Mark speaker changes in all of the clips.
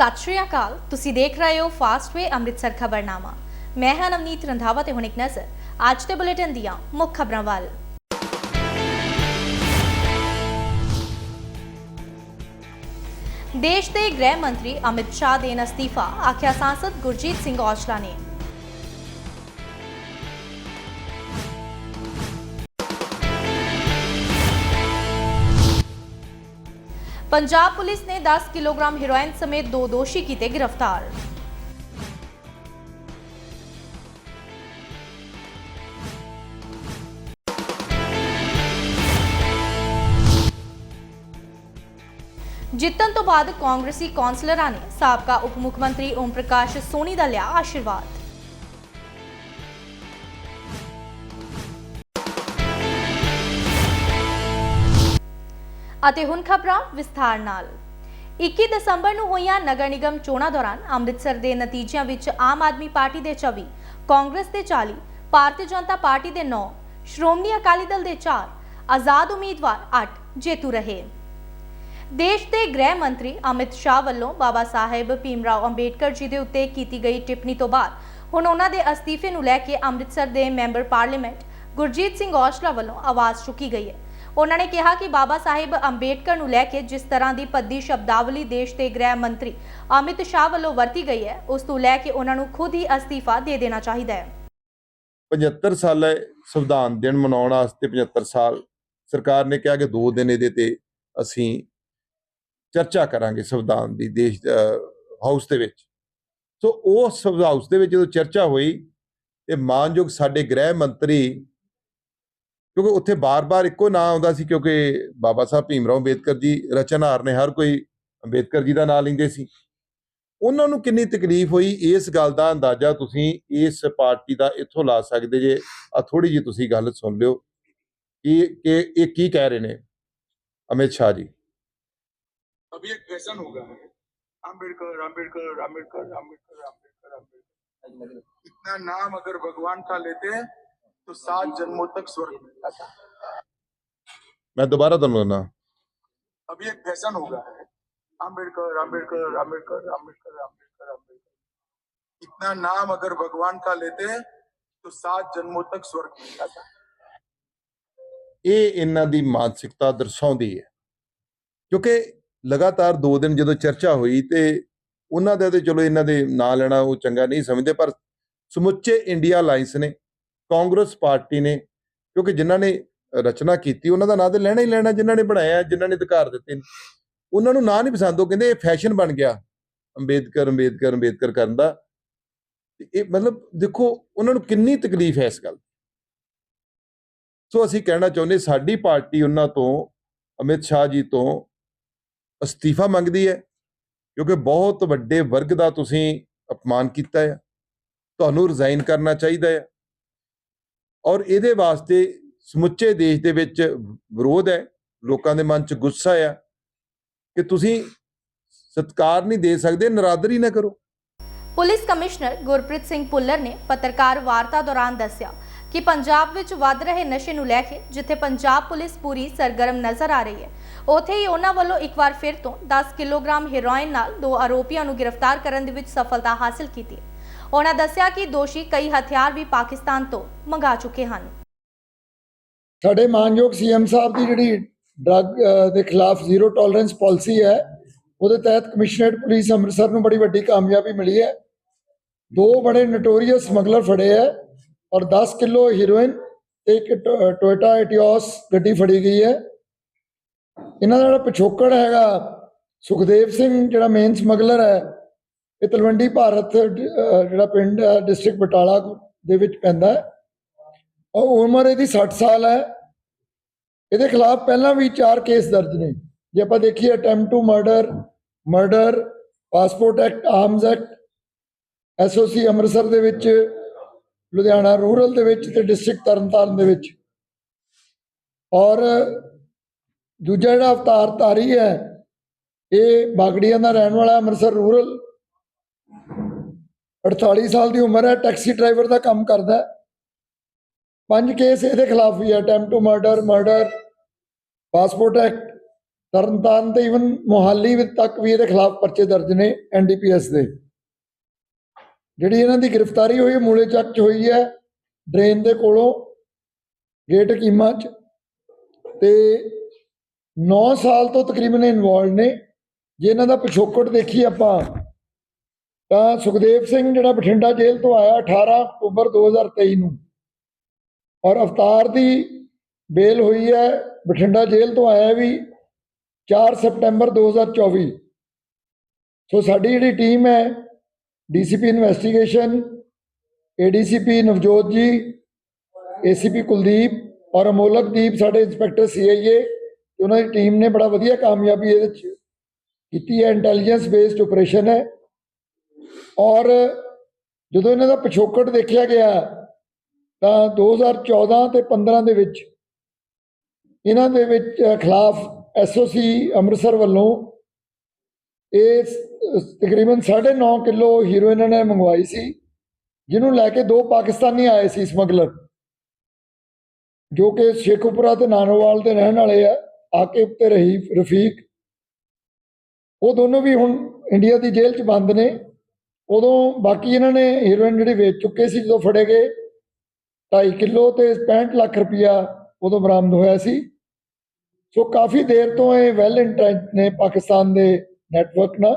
Speaker 1: ਸਤਿ ਸ਼੍ਰੀ ਅਕਾਲ। ਤੁਸੀਂ ਦੇਖ ਰਹੇ ਹੋ ਫਾਸਟਵੇ ਅੰਮ੍ਰਿਤਸਰ ਖਬਰਨਾਮਾ। ਮੈਂ ਹਾਂ ਨਵਨੀਤ ਰੰਧਾਵਾ ਤੇ ਹੁਣ ਇੱਕ ਨਜ਼ਰ। ਅੱਜ ਦੇ ਬੁਲੇਟਿਨ ਦੀਆਂ ਮੁੱਖ ਖਬਰਾਂ ਵੱਲ। ਦੇਸ਼ ਦੇ ਗ੍ਰਹਿ ਮੰਤਰੀ ਅਮਿਤ ਸ਼ਾਹ ਦੇਣ ਅਸਤੀਫਾ, ਆਖਿਆ ਸਾਂਸਦ ਗੁਰਜੀਤ ਸਿੰਘ ਔਜਲਾ ਨੇ। ਪੰਜਾਬ ਪੁਲਿਸ ਨੇ 10 ਕਿਲੋਗ੍ਰਾਮ ਹੈਰੋਇਨ ਸਮੇਤ ਦੋ ਦੋਸ਼ੀ ਕੀਤੇ ਗ੍ਰਿਫਤਾਰ। ਜਿੱਤਣ ਤੋਂ ਬਾਅਦ ਕਾਂਗਰਸੀ ਕੌਂਸਲਰਾਂ ਨੇ ਸਾਬਕਾ ਉਪ ਮੁੱਖ ਮੰਤਰੀ ਓਮ ਪ੍ਰਕਾਸ਼ ਸੋਨੀ ਦਾ ਲਿਆ ਆਸ਼ੀਰਵਾਦ। ਅਤੇ ਹੁਣ ਖਬਰਾਂ ਵਿਸਥਾਰ ਨਾਲ। 21 ਦਸੰਬਰ ਨੂੰ ਹੋਈਆਂ ਨਗਰ ਨਿਗਮ ਚੋਣਾਂ ਦੌਰਾਨ ਅੰਮ੍ਰਿਤਸਰ ਦੇ ਨਤੀਜਿਆਂ ਵਿੱਚ ਆਮ ਆਦਮੀ ਪਾਰਟੀ ਦੇ 24 ਕਾਂਗਰਸ ਦੇ 40 ਭਾਰਤੀ ਜਨਤਾ ਪਾਰਟੀ ਦੇ 9 ਸ਼੍ਰੋਮਣੀ ਅਕਾਲੀ ਦਲ ਦੇ 4 ਆਜ਼ਾਦ ਉਮੀਦਵਾਰ 8 ਜੇਤੂ ਰਹੇ। ਦੇਸ਼ ਦੇ ਗ੍ਰਹਿ ਮੰਤਰੀ ਅਮਿਤ ਸ਼ਾਹ ਵੱਲੋਂ ਬਾਬਾ ਸਾਹਿਬ ਭੀਮਰਾਓ ਅੰਬੇਡਕਰ ਜੀ ਦੇ ਉੱਤੇ ਕੀਤੀ ਗਈ ਟਿੱਪਣੀ ਤੋਂ ਬਾਅਦ ਹੁਣ ਉਹਨਾਂ ਦੇ ਅਸਤੀਫੇ ਨੂੰ ਲੈ ਕੇ ਅੰਮ੍ਰਿਤਸਰ ਦੇ ਮੈਂਬਰ ਪਾਰਲੀਮੈਂਟ ਗੁਰਜੀਤ ਸਿੰਘ ਔਸਲਾ ਵੱਲੋਂ ਆਵਾਜ਼ ਚੁੱਕੀ ਗਈ ਹੈ। ਉਹਨਾਂ ਨੇ ਕਿਹਾ ਕਿ ਬਾਬਾ ਸਾਹਿਬ ਅੰਬੇਡਕਰ ਨੂੰ ਲੈ ਕੇ ਜਿਸ ਤਰ੍ਹਾਂ ਦੀ ਪੱਦੀ ਸ਼ਬਦਾਵਲੀ ਦੇਸ਼ ਦੇ ਗ੍ਰਹਿ ਮੰਤਰੀ ਅਮਿਤ ਸ਼ਾਹ ਵੱਲੋਂ ਵਰਤੀ ਗਈ ਹੈ, ਉਸ ਤੋਂ ਲੈ ਕੇ ਉਹਨਾਂ ਨੂੰ ਖੁਦ ਹੀ ਅਸਤੀਫਾ ਦੇ ਦੇਣਾ ਚਾਹੀਦਾ ਹੈ।
Speaker 2: 75 ਸਾਲੇ ਸੰਵਿਧਾਨ ਦਿਨ ਮਨਾਉਣ ਵਾਸਤੇ 75 ਸਾਲ ਸਰਕਾਰ ਨੇ ਕਿਹਾ ਕਿ 2 ਦਿਨ ਇਹਦੇ ਤੇ ਅਸੀਂ ਚਰਚਾ ਕਰਾਂਗੇ ਸੰਵਿਧਾਨ ਦੀ ਦੇਸ਼ ਹਾਊਸ ਦੇ ਵਿੱਚ। ਸੋ ਉਹ ਹਾਊਸ ਦੇ ਵਿੱਚ ਜਦੋਂ ਚਰਚਾ ਹੋਈ ਤੇ ਮਾਨਯੋਗ ਸਾਡੇ ਗ੍ਰਹਿ ਮੰਤਰੀ ਕਿਉਂਕਿ ਉੱਥੇ ਬਾਰ-ਬਾਰ ਇੱਕੋ ਨਾਂ ਆਉਂਦਾ ਸੀ ਕਿਉਂਕਿ ਬਾਬਾ ਸਾਹਿਬ ਭੀਮਰਾਓ ਅੰਬੇਦਕਰ ਜੀ ਰਚਨਹਾਰ ਨੇ ਹਰ ਕੋਈ ਅੰਬੇਦਕਰ ਜੀ ਦਾ ਨਾਂ ਲੈਂਦੇ ਸੀ ਉਹਨਾਂ ਨੂੰ ਕਿੰਨੀ ਤਕਲੀਫ ਹੋਈ ਇਸ ਗੱਲ ਦਾ ਅੰਦਾਜ਼ਾ ਤੁਸੀਂ ਇਸ ਪਾਰਟੀ ਦਾ ਇੱਥੋਂ ਲਾ ਸਕਦੇ ਜੇ ਆ ਥੋੜੀ ਜੀ ਤੁਸੀਂ ਗੱਲ ਸੁਣ ਲਿਓ ਕਿ ਕਿ ਇਹ ਕੀ ਕਹਿ ਰਹੇ ਨੇ ਅਮਿਤ ਸ਼ਾਹ ਜੀ
Speaker 3: अभी एक फैशन हो गया है अम्बेडकर अम्बेडकर अम्बेडकर अम्बेडकर अम्बेडकर अम्बेडकर इतना नाम अगर भगवान का लेते हैं तो सात जन्मों तक स्वर्ग मिलता था
Speaker 2: ਮੈਂ ਦੁਬਾਰਾ ਤੁਹਾਨੂੰ ਨਾ
Speaker 3: अभी एक फैशन हो गया है अम्बेडकर अम्बेडकर अम्बेडकर अम्बेडकर अम्बेडकर अम्बेडकर इतना नाम अगर भगवान का लेते हैं तो सात जन्मों तक स्वर्ग मिलता था
Speaker 2: ਇਹ ਇਹਨਾਂ ਦੀ ਮਾਨਸਿਕਤਾ ਦਰਸਾਉਂਦੀ ਹੈ ਕਿਉਂਕਿ ਲਗਾਤਾਰ 2 ਦਿਨ ਜਦੋਂ ਚਰਚਾ ਹੋਈ ਤੇ ਉਹਨਾਂ ਦੇ ਤੇ ਚਲੋ ਇਹਨਾਂ ਦੇ ਨਾਂ ਲੈਣਾ ਉਹ ਚੰਗਾ ਨਹੀਂ ਸਮਝਦੇ ਪਰ ਸਮੁੱਚੇ ਇੰਡੀਆ ਅਲਾਈਅੰਸ ਨੇ ਕਾਂਗਰਸ ਪਾਰਟੀ ਨੇ, ਕਿਉਂਕਿ ਜਿਨ੍ਹਾਂ ਨੇ ਰਚਨਾ ਕੀਤੀ, ਉਹਨਾਂ ਦਾ ਨਾਂ ਤੇ ਲੈਣਾ ਹੀ ਲੈਣਾ, ਜਿਨ੍ਹਾਂ ਨੇ ਬਣਾਇਆ, ਜਿਨ੍ਹਾਂ ਨੇ ਅਧਿਕਾਰ ਦਿੱਤੇ ਨੇ। ਉਹਨਾਂ ਨੂੰ ਨਾਂ ਨਹੀਂ ਪਸੰਦ, ਉਹ ਕਹਿੰਦੇ ਇਹ ਫੈਸ਼ਨ ਬਣ ਗਿਆ, ਅੰਬੇਦਕਰ ਅੰਬੇਦਕਰ ਅੰਬੇਦਕਰ ਕਰਨ ਦਾ। ਇਹ ਮਤਲਬ ਦੇਖੋ, ਉਹਨਾਂ ਨੂੰ ਕਿੰਨੀ ਤਕਲੀਫ ਹੈ ਇਸ ਗੱਲ ਸੋ ਅਸੀਂ ਕਹਿਣਾ ਚਾਹੁੰਦੇ, ਸਾਡੀ ਪਾਰਟੀ ਉਹਨਾਂ ਤੋਂ, ਅਮਿਤ ਸ਼ਾਹ ਜੀ ਤੋਂ ਅਸਤੀਫਾ ਮੰਗਦੀ ਹੈ, ਕਿਉਂਕਿ ਬਹੁਤ ਵੱਡੇ ਵਰਗ ਦਾ ਤੁਸੀਂ ਅਪਮਾਨ ਕੀਤਾ ਹੈ ਤੁਹਾਨੂੰ ਰਿਜ਼ਾਈਨ ਕਰਨਾ ਚਾਹੀਦਾ ਹੈ ਔਰ ਇਹਦੇ ਵਾਸਤੇ ਸਮੁੱਚੇ ਦੇਸ਼ ਦੇ ਵਿੱਚ ਵਿਰੋਧ ਹੈ, ਲੋਕਾਂ ਦੇ ਮਨ 'ਚ ਗੁੱਸਾ ਹੈ ਕਿ ਤੁਸੀਂ ਸਤਕਾਰ ਨਹੀਂ ਦੇ ਸਕਦੇ, ਨਰਾਦਰੀ ਨਾ ਕਰੋ।
Speaker 1: ਪੁਲਿਸ ਕਮਿਸ਼ਨਰ ਗੁਰਪ੍ਰੀਤ ਸਿੰਘ ਪੁੱਲਰ ਨੇ ਪੱਤਰਕਾਰ ਵਾਰਤਾ ਦੌਰਾਨ ਦੱਸਿਆ ਕਿ ਪੰਜਾਬ ਵਿੱਚ ਵੱਧ ਰਹੇ ਨਸ਼ੇ ਨੂੰ ਲੈ ਕੇ ਜਿੱਥੇ ਪੰਜਾਬ ਪੁਲਿਸ ਪੂਰੀ ਸਰਗਰਮ ਨਜ਼ਰ ਆ ਰਹੀ ਹੈ, ਉੱਥੇ ਹੀ ਉਹਨਾਂ ਵੱਲੋਂ ਇੱਕ ਵਾਰ ਫਿਰ ਤੋਂ 10 ਕਿਲੋਗ੍ਰਾਮ ਹੈਰੋਇਨ ਨਾਲ ਦੋ ਆਰੋਪੀਆਂ ਨੂੰ ਗ੍ਰਿਫਤਾਰ ਕਰਨ ਦੇ ਵਿੱਚ ਸਫਲਤਾ ਹਾਸਲ ਕੀਤੀ ਹੈ। ਉਹਨਾਂ ਦੱਸਿਆ ਕਿ ਦੋਸ਼ੀ ਕਈ ਹਥਿਆਰ ਵੀ ਪਾਕਿਸਤਾਨ ਤੋਂ ਮੰਗਾ ਚੁੱਕੇ ਹਨ।
Speaker 4: ਸਾਡੇ ਮਾਨਯੋਗ ਸੀਐਮ ਸਾਹਿਬ ਦੀ ਜਿਹੜੀ ਡਰੱਗ ਦੇ ਖਿਲਾਫ ਜ਼ੀਰੋ ਟੋਲਰੈਂਸ ਪਾਲਿਸੀ ਹੈ, ਉਹਦੇ ਤਹਿਤ ਕਮਿਸ਼ਨਰੇਟ ਪੁਲਿਸ ਅੰਮ੍ਰਿਤਸਰ ਨੂੰ ਬੜੀ ਵੱਡੀ ਕਾਮਯਾਬੀ ਮਿਲੀ ਹੈ। ਦੋ ਬੜੇ ਨਟੋਰੀਅਸ ਸਮਗਲਰ ਫੜੇ ਹੈ ਔਰ 10 ਕਿਲੋ ਹੀਰੋਇਨ ਤੇ ਇੱਕ ਟੋ- ਟੋਇਟਾ ਐਟੀਓਸ ਗੱਡੀ ਫੜੀ ਗਈ ਹੈ। ਇਹਨਾਂ ਦਾ ਜਿਹੜਾ ਪਿਛੋਕੜ ਹੈਗਾ, ਸੁਖਦੇਵ ਸਿੰਘ ਜਿਹੜਾ ਮੇਨ ਸਮਗਲਰ ਹੈ ਇਹ ਤਲਵੰਡੀ ਭਾਰਤ ਜਿਹੜਾ ਪਿੰਡ ਹੈ, ਡਿਸਟ੍ਰਿਕਟ ਬਟਾਲਾ ਦੇ ਵਿੱਚ ਪੈਂਦਾ ਹੈ। ਔਰ ਉਮਰ ਇਹਦੀ 60 ਸਾਲ ਹੈ। ਇਹਦੇ ਖਿਲਾਫ ਪਹਿਲਾਂ ਵੀ ਚਾਰ ਕੇਸ ਦਰਜ ਨੇ। ਜੇ ਆਪਾਂ ਦੇਖੀਏ, attempt to murder murder, passport act arms act SOC Amritsar ਦੇ ਵਿੱਚ, ਲੁਧਿਆਣਾ ਰੂਰਲ ਦੇ ਵਿੱਚ ਤੇ ਡਿਸਟ੍ਰਿਕਟ ਤਰਨਤਾਰਨ ਦੇ ਵਿੱਚ। ਔਰ ਦੂਜਾ ਜਿਹੜਾ ਅਵਤਾਰ ਧਾਰੀ ਹੈ, ਇਹ ਬਾਗੜੀਆਂ ਦਾ ਰਹਿਣ ਵਾਲਾ ਅੰਮ੍ਰਿਤਸਰ ਰੂਰਲ। 48 ਸਾਲ ਦੀ ਉਮਰ ਹੈ, ਟੈਕਸੀ ਡਰਾਈਵਰ ਦਾ ਕੰਮ ਕਰਦਾ ਹੈ। ਪੰਜ ਕੇਸ ਇਹਦੇ ਖਿਲਾਫ ਵੀ ਹੈ, attempt to murder murder, passport act, Tarn Taran ਤੇ ਇਵਨ ਮੋਹਾਲੀ ਵਿੱਚ ਤੱਕ ਵੀ ਇਹਦੇ ਖਿਲਾਫ ਪਰਚੇ ਦਰਜ ਨੇ ਐਨਡੀਪੀਐਸ ਦੇ। ਜਿਹੜੀ ਇਹਨਾਂ ਦੀ ਗ੍ਰਿਫਤਾਰੀ ਹੋਈ ਮੂਲੇ ਚੱਕ ਚ ਹੋਈ ਹੈ, ਡਰੇਨ ਦੇ ਕੋਲੋਂ, ਗੇਟ ਕੀਮਾ ਚ। ਤੇ 9 ਸਾਲ ਤੋਂ ਤਕਰੀਬਨ ਇਨਵੋਲਡ ਨੇ। ਜੇ ਇਹਨਾਂ ਦਾ ਪਿਛੋਕੜ ਦੇਖੀ ਆਪਾਂ ਤਾਂ ਸੁਖਦੇਵ ਸਿੰਘ ਜਿਹੜਾ ਬਠਿੰਡਾ ਜੇਲ੍ਹ ਤੋਂ ਆਇਆ 18 ਅਕਤੂਬਰ 2023 ਨੂੰ ਔਰ ਅਵਤਾਰ ਦੀ ਬੇਲ ਹੋਈ ਹੈ, ਬਠਿੰਡਾ ਜੇਲ੍ਹ ਤੋਂ ਆਇਆ ਵੀ 4 ਸਤੰਬਰ 2024 ਸੋ ਸਾਡੀ ਜਿਹੜੀ ਟੀਮ ਹੈ, ਡੀਸੀਪੀ ਇਨਵੈਸਟੀਗੇਸ਼ਨ, ਏਡੀਸੀਪੀ ਨਵਜੋਤ ਜੀ, ਏਸੀਪੀ ਕੁਲਦੀਪ ਔਰ ਅਮੋਲਕਦੀਪ ਸਾਡੇ ਇੰਸਪੈਕਟਰ ਸੀਆਈਏ ਉਹਨਾਂ ਦੀ ਟੀਮ ਨੇ ਬੜਾ ਵਧੀਆ ਕਾਮਯਾਬੀ ਇਹਦੇ ਚ ਕੀਤੀ ਹੈ। ਇੰਟੈਲੀਜੈਂਸ ਬੇਸਡ ਆਪਰੇਸ਼ਨ ਹੈ। ਔਰ ਜਦੋਂ ਇਹਨਾਂ ਦਾ ਪਿਛੋਕੜ ਦੇਖਿਆ ਗਿਆ ਤਾਂ 2014 ਤੇ 15 ਦੇ ਵਿੱਚ ਇਹਨਾਂ ਦੇ ਵਿੱਚ ਅ, ਖਿਲਾਫ ਐਸਓਸੀ ਅੰਮ੍ਰਿਤਸਰ ਵੱਲੋਂ ਇਹ ਤਕਰੀਬਨ 9.5 ਕਿਲੋ ਹੀਰੋਇਨ ਇਹਨਾਂ ਨੇ ਮੰਗਵਾਈ ਸੀ ਜਿਹਨੂੰ ਲੈ ਕੇ ਦੋ ਪਾਕਿਸਤਾਨੀ ਆਏ ਸੀ ਸਮਗਲਰ ਜੋ ਕਿ ਸ਼ੇਖੂਪੁਰਾ ਤੇ ਨਾਨੋਵਾਲ ਦੇ ਰਹਿਣ ਵਾਲੇ ਆ ਆਕਿਬ ਤੇ ਰਹੀਫ ਰਫੀਕ। ਉਹ ਦੋਨੋਂ ਵੀ ਹੁਣ ਇੰਡੀਆ ਦੀ ਜੇਲ੍ਹ 'ਚ ਬੰਦ ਨੇ। ਉਦੋਂ ਬਾਕੀ ਇਹਨਾਂ ਨੇ ਹੀਰੋਇਨ ਜਿਹੜੀ ਵੇਚ ਚੁੱਕੇ ਸੀ, ਜਦੋਂ ਫੜੇ ਗਏ 2.5 ਕਿਲੋ ਤੇ 65 ਲੱਖ ਰੁਪਇਆ ਉਦੋਂ ਬਰਾਮਦ ਹੋਇਆ ਸੀ। ਸੋ ਕਾਫੀ ਦੇਰ ਤੋਂ ਇਹ ਵੈਲ ਇੰਟੈਂਟ ਨੇ ਪਾਕਿਸਤਾਨ ਦੇ ਨੈਟਵਰਕ ਨਾਲ।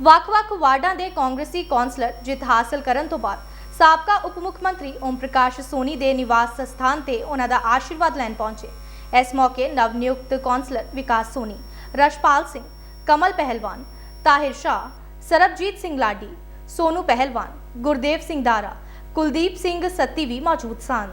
Speaker 1: ਵੱਖ-ਵੱਖ ਵਾਰਡਾਂ ਦੇ ਕਾਂਗਰਸੀ ਕੌਂਸਲਰ ਜਿੱਤ ਹਾਸਲ ਕਰਨ ਤੋਂ ਬਾਅਦ ਸਾਬਕਾ ਉਪ ਮੁੱਖ ਮੰਤਰੀ ਓਮ ਪ੍ਰਕਾਸ਼ ਸੋਨੀ ਦੇ ਨਿਵਾਸ ਸਥਾਨ ਤੇ ਉਹਨਾਂ ਦਾ ਆਸ਼ੀਰਵਾਦ ਲੈਣ ਪਹੁੰਚੇ। ਇਸ ਮੌਕੇ ਨਵ ਨਿਯੁਕਤ ਕੌਂਸਲਰ ਵਿਕਾਸ ਸੋਨੀ, ਰਸ਼ਪਾਲ ਸਿੰਘ, ਕਮਲ ਪਹਿਲਵਾਨ, ਤਾਹਿਰ ਸ਼ਾਹ, ਸਰਬਜੀਤ ਸਿੰਘ ਲਾਡੀ ਸੋਨੂ ਪਹਿਲਵਾਨ ਗੁਰਦੇਵ ਸਿੰਘ ਦਾਰਾ ਕੁਲਦੀਪ ਸਿੰਘ ਸੱਤੀ ਵੀ ਮੌਜੂਦ ਸਨ।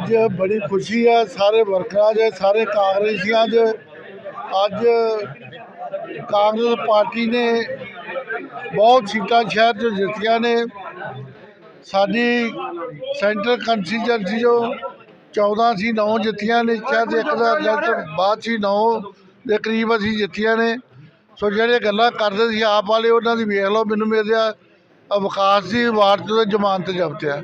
Speaker 5: ਅੱਜ ਬੜੀ ਖੁਸ਼ੀ ਹੈ ਸਾਰੇ ਵਰਕਰਾਂ 'ਚ ਸਾਰੇ ਕਾਂਗਰਸੀਆਂ 'ਚ ਅੱਜ ਕਾਂਗਰਸ ਪਾਰਟੀ ਨੇ ਬਹੁਤ ਸੀਟਾਂ ਸ਼ਹਿਰ 'ਚ ਜਿੱਤੀਆਂ ਨੇ। ਸਾਡੀ ਸੈਂਟਰ ਕੰਸਟੀਚੁਐਂਸੀ ਜੋ 14 ਸੀ 9 ਜਿੱਤੀਆਂ ਨੇ, ਸ਼ਾਇਦ ਇੱਕ ਦਾ ਰਿਜ਼ਲਟ ਬਾਅਦ ਸੀ 9 ਦੇ ਕਰੀਬ ਅਸੀਂ ਜਿੱਤੀਆਂ ਨੇ। ਸੋ ਜਿਹੜੇ ਗੱਲਾਂ ਕਰਦੇ ਸੀ ਆਪ ਵਾਲੇ, ਉਹਨਾਂ ਦੀ ਵੇਖ ਲਓ, ਮੈਨੂੰ ਮੇਰੇ ਆ ਵਿਕਾਸ ਦੀ ਵਾਰਡ ਤੋਂ ਜ਼ਮਾਨਤ ਜ਼ਬਤ ਆ।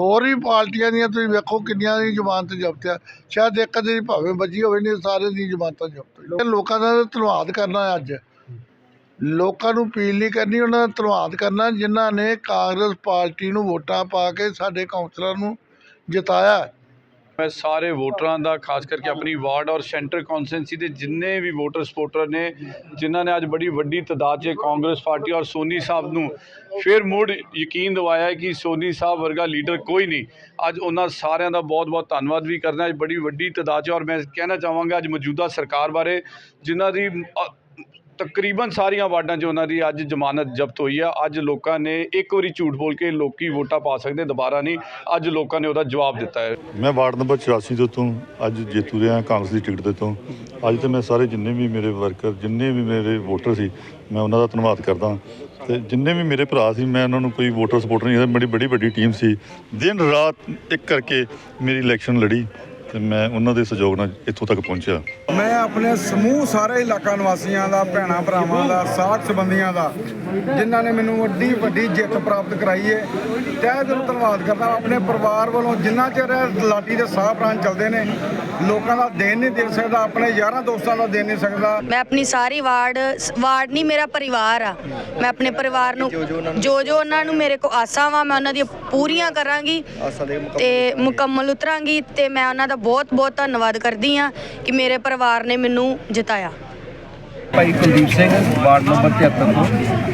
Speaker 5: ਹੋਰ ਵੀ ਪਾਰਟੀਆਂ ਦੀਆਂ ਤੁਸੀਂ ਵੇਖੋ ਕਿੰਨੀਆਂ ਦੀ ਜ਼ਮਾਨਤ ਜ਼ਬਤ ਆ। ਸ਼ਾਇਦ ਇੱਕ ਦੀ ਭਾਵੇਂ ਵੱਜੀ ਹੋਵੇ, ਨਹੀਂ ਸਾਰੇ ਦੀ ਜ਼ਮਾਨਤਾਂ ਜ਼ਬਤ ਹੋਈ। ਲੋਕਾਂ ਦਾ ਧੰਨਵਾਦ ਕਰਨਾ ਅੱਜ। ਲੋਕਾਂ ਨੂੰ ਅਪੀਲ ਨਹੀਂ ਕਰਨੀ, ਉਹਨਾਂ ਦਾ ਧੰਨਵਾਦ ਕਰਨਾ, ਜਿਨ੍ਹਾਂ ਨੇ ਕਾਂਗਰਸ ਪਾਰਟੀ ਨੂੰ ਵੋਟਾਂ ਪਾ ਕੇ ਸਾਡੇ ਕਾਉਂਸਲਰ ਨੂੰ ਜਿਤਾਇਆ।
Speaker 6: ਮੈਂ ਸਾਰੇ ਵੋਟਰਾਂ ਦਾ, ਖਾਸ ਕਰਕੇ ਆਪਣੀ ਵਾਰਡ ਔਰ ਸੈਂਟਰ ਕੌਂਸਟੈਂਸੀ ਦੇ ਜਿੰਨੇ ਵੀ ਵੋਟਰ ਸਪੋਰਟਰ ਨੇ, ਜਿਨ੍ਹਾਂ ਨੇ ਅੱਜ ਬੜੀ ਵੱਡੀ ਤਾਦਾਦ 'ਚ ਕਾਂਗਰਸ ਪਾਰਟੀ ਔਰ ਸੋਨੀ ਸਾਹਿਬ ਨੂੰ ਫਿਰ ਮੁੜ ਯਕੀਨ ਦਿਵਾਇਆ ਕਿ ਸੋਨੀ ਸਾਹਿਬ ਵਰਗਾ ਲੀਡਰ ਕੋਈ ਨਹੀਂ। ਅੱਜ ਉਹਨਾਂ ਸਾਰਿਆਂ ਦਾ ਬਹੁਤ-ਬਹੁਤ ਧੰਨਵਾਦ ਵੀ ਕਰਨਾ, ਅੱਜ ਬੜੀ ਵੱਡੀ ਤਾਦਾਦ 'ਚ ਔਰ ਮੈਂ ਕਹਿਣਾ ਚਾਹਾਂਗਾ, ਅੱਜ ਮੌਜੂਦਾ ਸਰਕਾਰ ਬਾਰੇ, ਜਿਨ੍ਹਾਂ ਦੀ ਤਕਰੀਬਨ ਸਾਰੀਆਂ ਵਾਰਡਾਂ 'ਚ ਉਹਨਾਂ ਦੀ ਅੱਜ ਜ਼ਮਾਨਤ ਜ਼ਬਤ ਹੋਈ ਆ। ਅੱਜ ਲੋਕਾਂ ਨੇ ਇੱਕ ਵਾਰੀ ਝੂਠ ਬੋਲ ਕੇ ਲੋਕੀ ਵੋਟਾਂ ਪਾ ਸਕਦੇ ਦੁਬਾਰਾ ਨਹੀਂ। ਅੱਜ ਲੋਕਾਂ ਨੇ ਉਹਦਾ ਜਵਾਬ ਦਿੱਤਾ ਹੈ।
Speaker 7: ਮੈਂ ਵਾਰਡ ਨੰਬਰ 84 ਤੋਂ ਤੋਂ ਅੱਜ ਜੇਤੂ ਰਿਹਾ ਕਾਂਗਰਸ ਦੀ ਟਿਕਟ ਦੇ ਤੋਂ ਅੱਜ ਤੇ ਮੈਂ ਸਾਰੇ ਜਿੰਨੇ ਵੀ ਮੇਰੇ ਵਰਕਰ ਜਿੰਨੇ ਵੀ ਮੇਰੇ ਵੋਟਰ ਸੀ ਮੈਂ ਉਹਨਾਂ ਦਾ ਧੰਨਵਾਦ ਕਰਦਾ। ਤੇ ਜਿੰਨੇ ਵੀ ਮੇਰੇ ਭਰਾ ਸੀ ਮੈਂ ਉਹਨਾਂ ਨੂੰ ਕੋਈ ਵੋਟਰ ਸਪੋਰਟਰ ਨਹੀਂ ਮੇਰੀ ਬੜੀ ਵੱਡੀ ਟੀਮ ਸੀ। ਦਿਨ ਰਾਤ ਇੱਕ ਕਰਕੇ ਮੇਰੀ ਇਲੈਕਸ਼ਨ ਲੜੀ ਤੇ ਮੈਂ ਉਹਨਾਂ ਦੇ ਸਹਿਯੋਗ ਨਾਲ ਇੱਥੋਂ ਤੱਕ ਪਹੁੰਚਿਆ।
Speaker 8: ਮੈਂ ਆਪਣੇ ਸਮੂਹ ਸਾਰੇ ਇਲਾਕਾ ਨਿਵਾਸੀਆਂ ਦਾ ਭੈਣਾਂ ਭਰਾਵਾਂ ਦਾ ਸਾਥ ਸੰਬੰਧੀਆਂ ਦਾ ਜਿਨ੍ਹਾਂ ਨੇ ਮੈਨੂੰ ਵੱਡੀ ਵੱਡੀ ਜਿੱਤ ਪ੍ਰਾਪਤ ਕਰਾਈ ਹੈ ਤਹਿ ਦਿਲੋਂ ਧੰਨਵਾਦ ਕਰਦਾ ਆਪਣੇ ਪਰਿਵਾਰ ਵੱਲੋਂ ਜਿੰਨਾ ਚਿਰ ਲਾਟੀ ਦੇ ਸਾਹ ਪ੍ਰਾਣ ਚੱਲਦੇ ਨੇ ਲੋਕਾਂ ਦਾ ਦੇਣ ਨਹੀਂ ਦੇ ਸਕਦਾ ਆਪਣੇ ਯਾਰਾਂ ਦੋਸਤਾਂ ਦਾ ਦੇ ਨਹੀਂ ਸਕਦਾ।
Speaker 9: ਮੈਂ ਆਪਣੀ ਸਾਰੀ ਵਾਰਡ ਵਾਰਡ ਨਹੀਂ ਮੇਰਾ ਪਰਿਵਾਰ ਆ। ਮੈਂ ਆਪਣੇ ਪਰਿਵਾਰ ਨੂੰ ਜੋ ਜੋ ਉਹਨਾਂ ਨੂੰ ਮੇਰੇ ਕੋ ਆਸਾਂ ਵਾ ਮੈਂ ਉਹਨਾਂ ਦੀਆਂ ਪੂਰੀਆਂ ਕਰਾਂਗੀ ਤੇ ਮੁਕੰਮਲ ਉਤਰਾਂਗੀ ਤੇ ਮੈਂ ਉਹਨਾਂ ਦਾ ਬਹੁਤ ਬਹੁਤ ਧੰਨਵਾਦ ਕਰਦੀ ਆ ਕਿ ਮੇਰੇ ਪਰਿਵਾਰ ਨੇ ਮੈਨੂੰ ਜਿਤਾਇਆ।
Speaker 10: ਭਾਈ ਕੁਲਦੀਪ ਸਿੰਘ ਵਾਰਡ ਨੰਬਰ 73 ਤੋਂ।